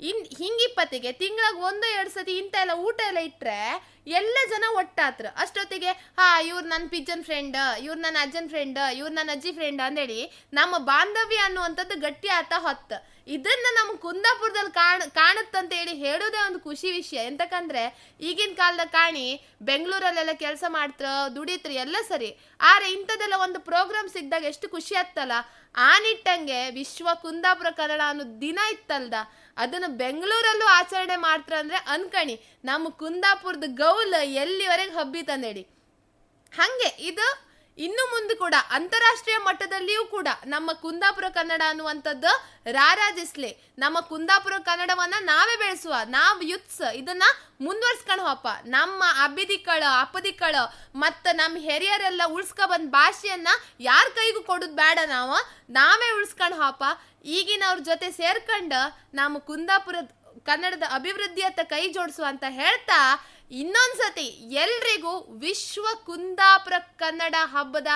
ಇನ್ ಹಿಂಗಿಪ್ಪತ್ತಿಗೆ ತಿಂಗಳಿಗೆ ಒಂದು, ಎರಡು ಸತಿ ಇಂಥ ಎಲ್ಲ ಊಟ ಎಲ್ಲ ಇಟ್ರೆ ಎಲ್ಲ ಜನ ಒಟ್ಟಾತ್ರ. ಅಷ್ಟೊತ್ತಿಗೆ, ಹಾ, ಇವ್ರು ನನ್ನ ಪಿಜ್ಜನ್ ಫ್ರೆಂಡ್ ಇವ್ರು ನನ್ನ ಅಜ್ಜನ್ ಫ್ರೆಂಡ್ ಇವ್ರು ನನ್ನ ಅಜ್ಜಿ ಫ್ರೆಂಡ್ ಅಂದೇಳಿ ನಮ್ಮ ಬಾಂಧವ್ಯ ಅನ್ನುವಂಥದ್ದು ಗಟ್ಟಿ ಆತ ಹೊತ್ತ. ಇದನ್ನ ನಮ್ಮ ಕುಂದಾಪುರದಲ್ಲಿ ಕಾಣ ಕಾಣುತ್ತಂತ ಹೇಳಿ ಹೇಳೋದೇ ಒಂದು ಖುಷಿ ವಿಷಯ. ಎಂತಕಂದ್ರೆ, ಈಗಿನ ಕಾಲದ ಕಾಣಿ, ಬೆಂಗಳೂರಲ್ಲೆಲ್ಲ ಕೆಲಸ ಮಾಡ್ತ್ರ, ದುಡಿತ್ರ, ಎಲ್ಲ ಸರಿ. ಆದ್ರೆ ಇಂಥದ್ದೆಲ್ಲ ಒಂದು ಪ್ರೋಗ್ರಾಮ್ ಸಿಕ್ಕಿದಾಗ ಎಷ್ಟು ಖುಷಿ ಆಗ್ತಲ್ಲ. ಆ ನಿಟ್ಟಂಗೆ ವಿಶ್ವ ಕುಂದಾಪುರ ಕನ್ನಡ ಅನ್ನೋ ದಿನ ಇತ್ತಲ್ದ. ಅದನ್ನ ಬೆಂಗಳೂರಲ್ಲೂ ಆಚರಣೆ ಮಾಡ್ತಾರ ಅಂದ್ರೆ ಅನ್ಕಣಿ. ನಮ್ಮ ಕುಂದಾಪುರದ ಗೌಲ್ ಎಲ್ಲಿವರೆಗೆ ಹಬ್ಬಿತಂದೇಳಿ ಹಂಗೆ ಇದು ಇನ್ನು ಮುಂದೆ ಕೂಡ ಅಂತಾರಾಷ್ಟ್ರೀಯ ಮಟ್ಟದಲ್ಲಿಯೂ ಕೂಡ ನಮ್ಮ ಕುಂದಾಪುರ ಕನ್ನಡ ಅನ್ನುವಂಥದ್ದು ರಾರಾಜಿಸ್ಲಿ. ನಮ್ಮ ಕುಂದಾಪುರ ಕನ್ನಡವನ್ನ ನಾವೇ ಬೆಳೆಸುವ, ನಾವು ಯುತ್ಸ್ ಇದನ್ನ ಮುಂದುವರ್ಸ್ಕೊಂಡು ಹೋಪ ನಮ್ಮ ಅಬಿದಿಕ್ಕಳ, ಅಪದಿಕ್ಕಳ ಮತ್ತು ನಮ್ಮ ಹಿರಿಯರೆಲ್ಲ ಉಳ್ಸ್ಕ ಬಂದ ಭಾಷೆಯನ್ನ ಯಾರ ಕೈಗೂ ಕೊಡೋದು ಬೇಡ ನಾವು. ನಾವೇ ಉಳ್ಸ್ಕೊಂಡು ಹೋಪ ಈಗಿನವ್ರ ಜೊತೆ ಸೇರ್ಕೊಂಡು ನಮ್ಮ ಕುಂದಾಪುರದ ಕನ್ನಡದ ಅಭಿವೃದ್ಧಿಯತ್ತ ಕೈ ಜೋಡಿಸುವ ಅಂತ ಹೇಳ್ತಾ ಇನ್ನೊಂದ್ಸತಿ ಎಲ್ರಿಗೂ ವಿಶ್ವ ಕುಂದಾಪುರ ಕನ್ನಡ ಹಬ್ಬದ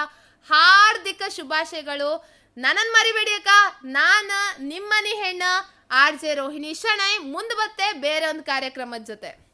ಹಾರ್ದಿಕ ಶುಭಾಶಯಗಳು. ನನ್ನನ್ನು ಮರಿಬೇಡಿ ಅಕ್ಕ ನಾನು ನಿಮ್ಮನಿ ಹೆಣ್ಣ ಆರ್ ಜೆ ರೋಹಿಣಿ ಶಣೈ ಮುಂದೆ ಬತ್ತೆ ಬೇರೆ ಒಂದು ಕಾರ್ಯಕ್ರಮದ ಜೊತೆ.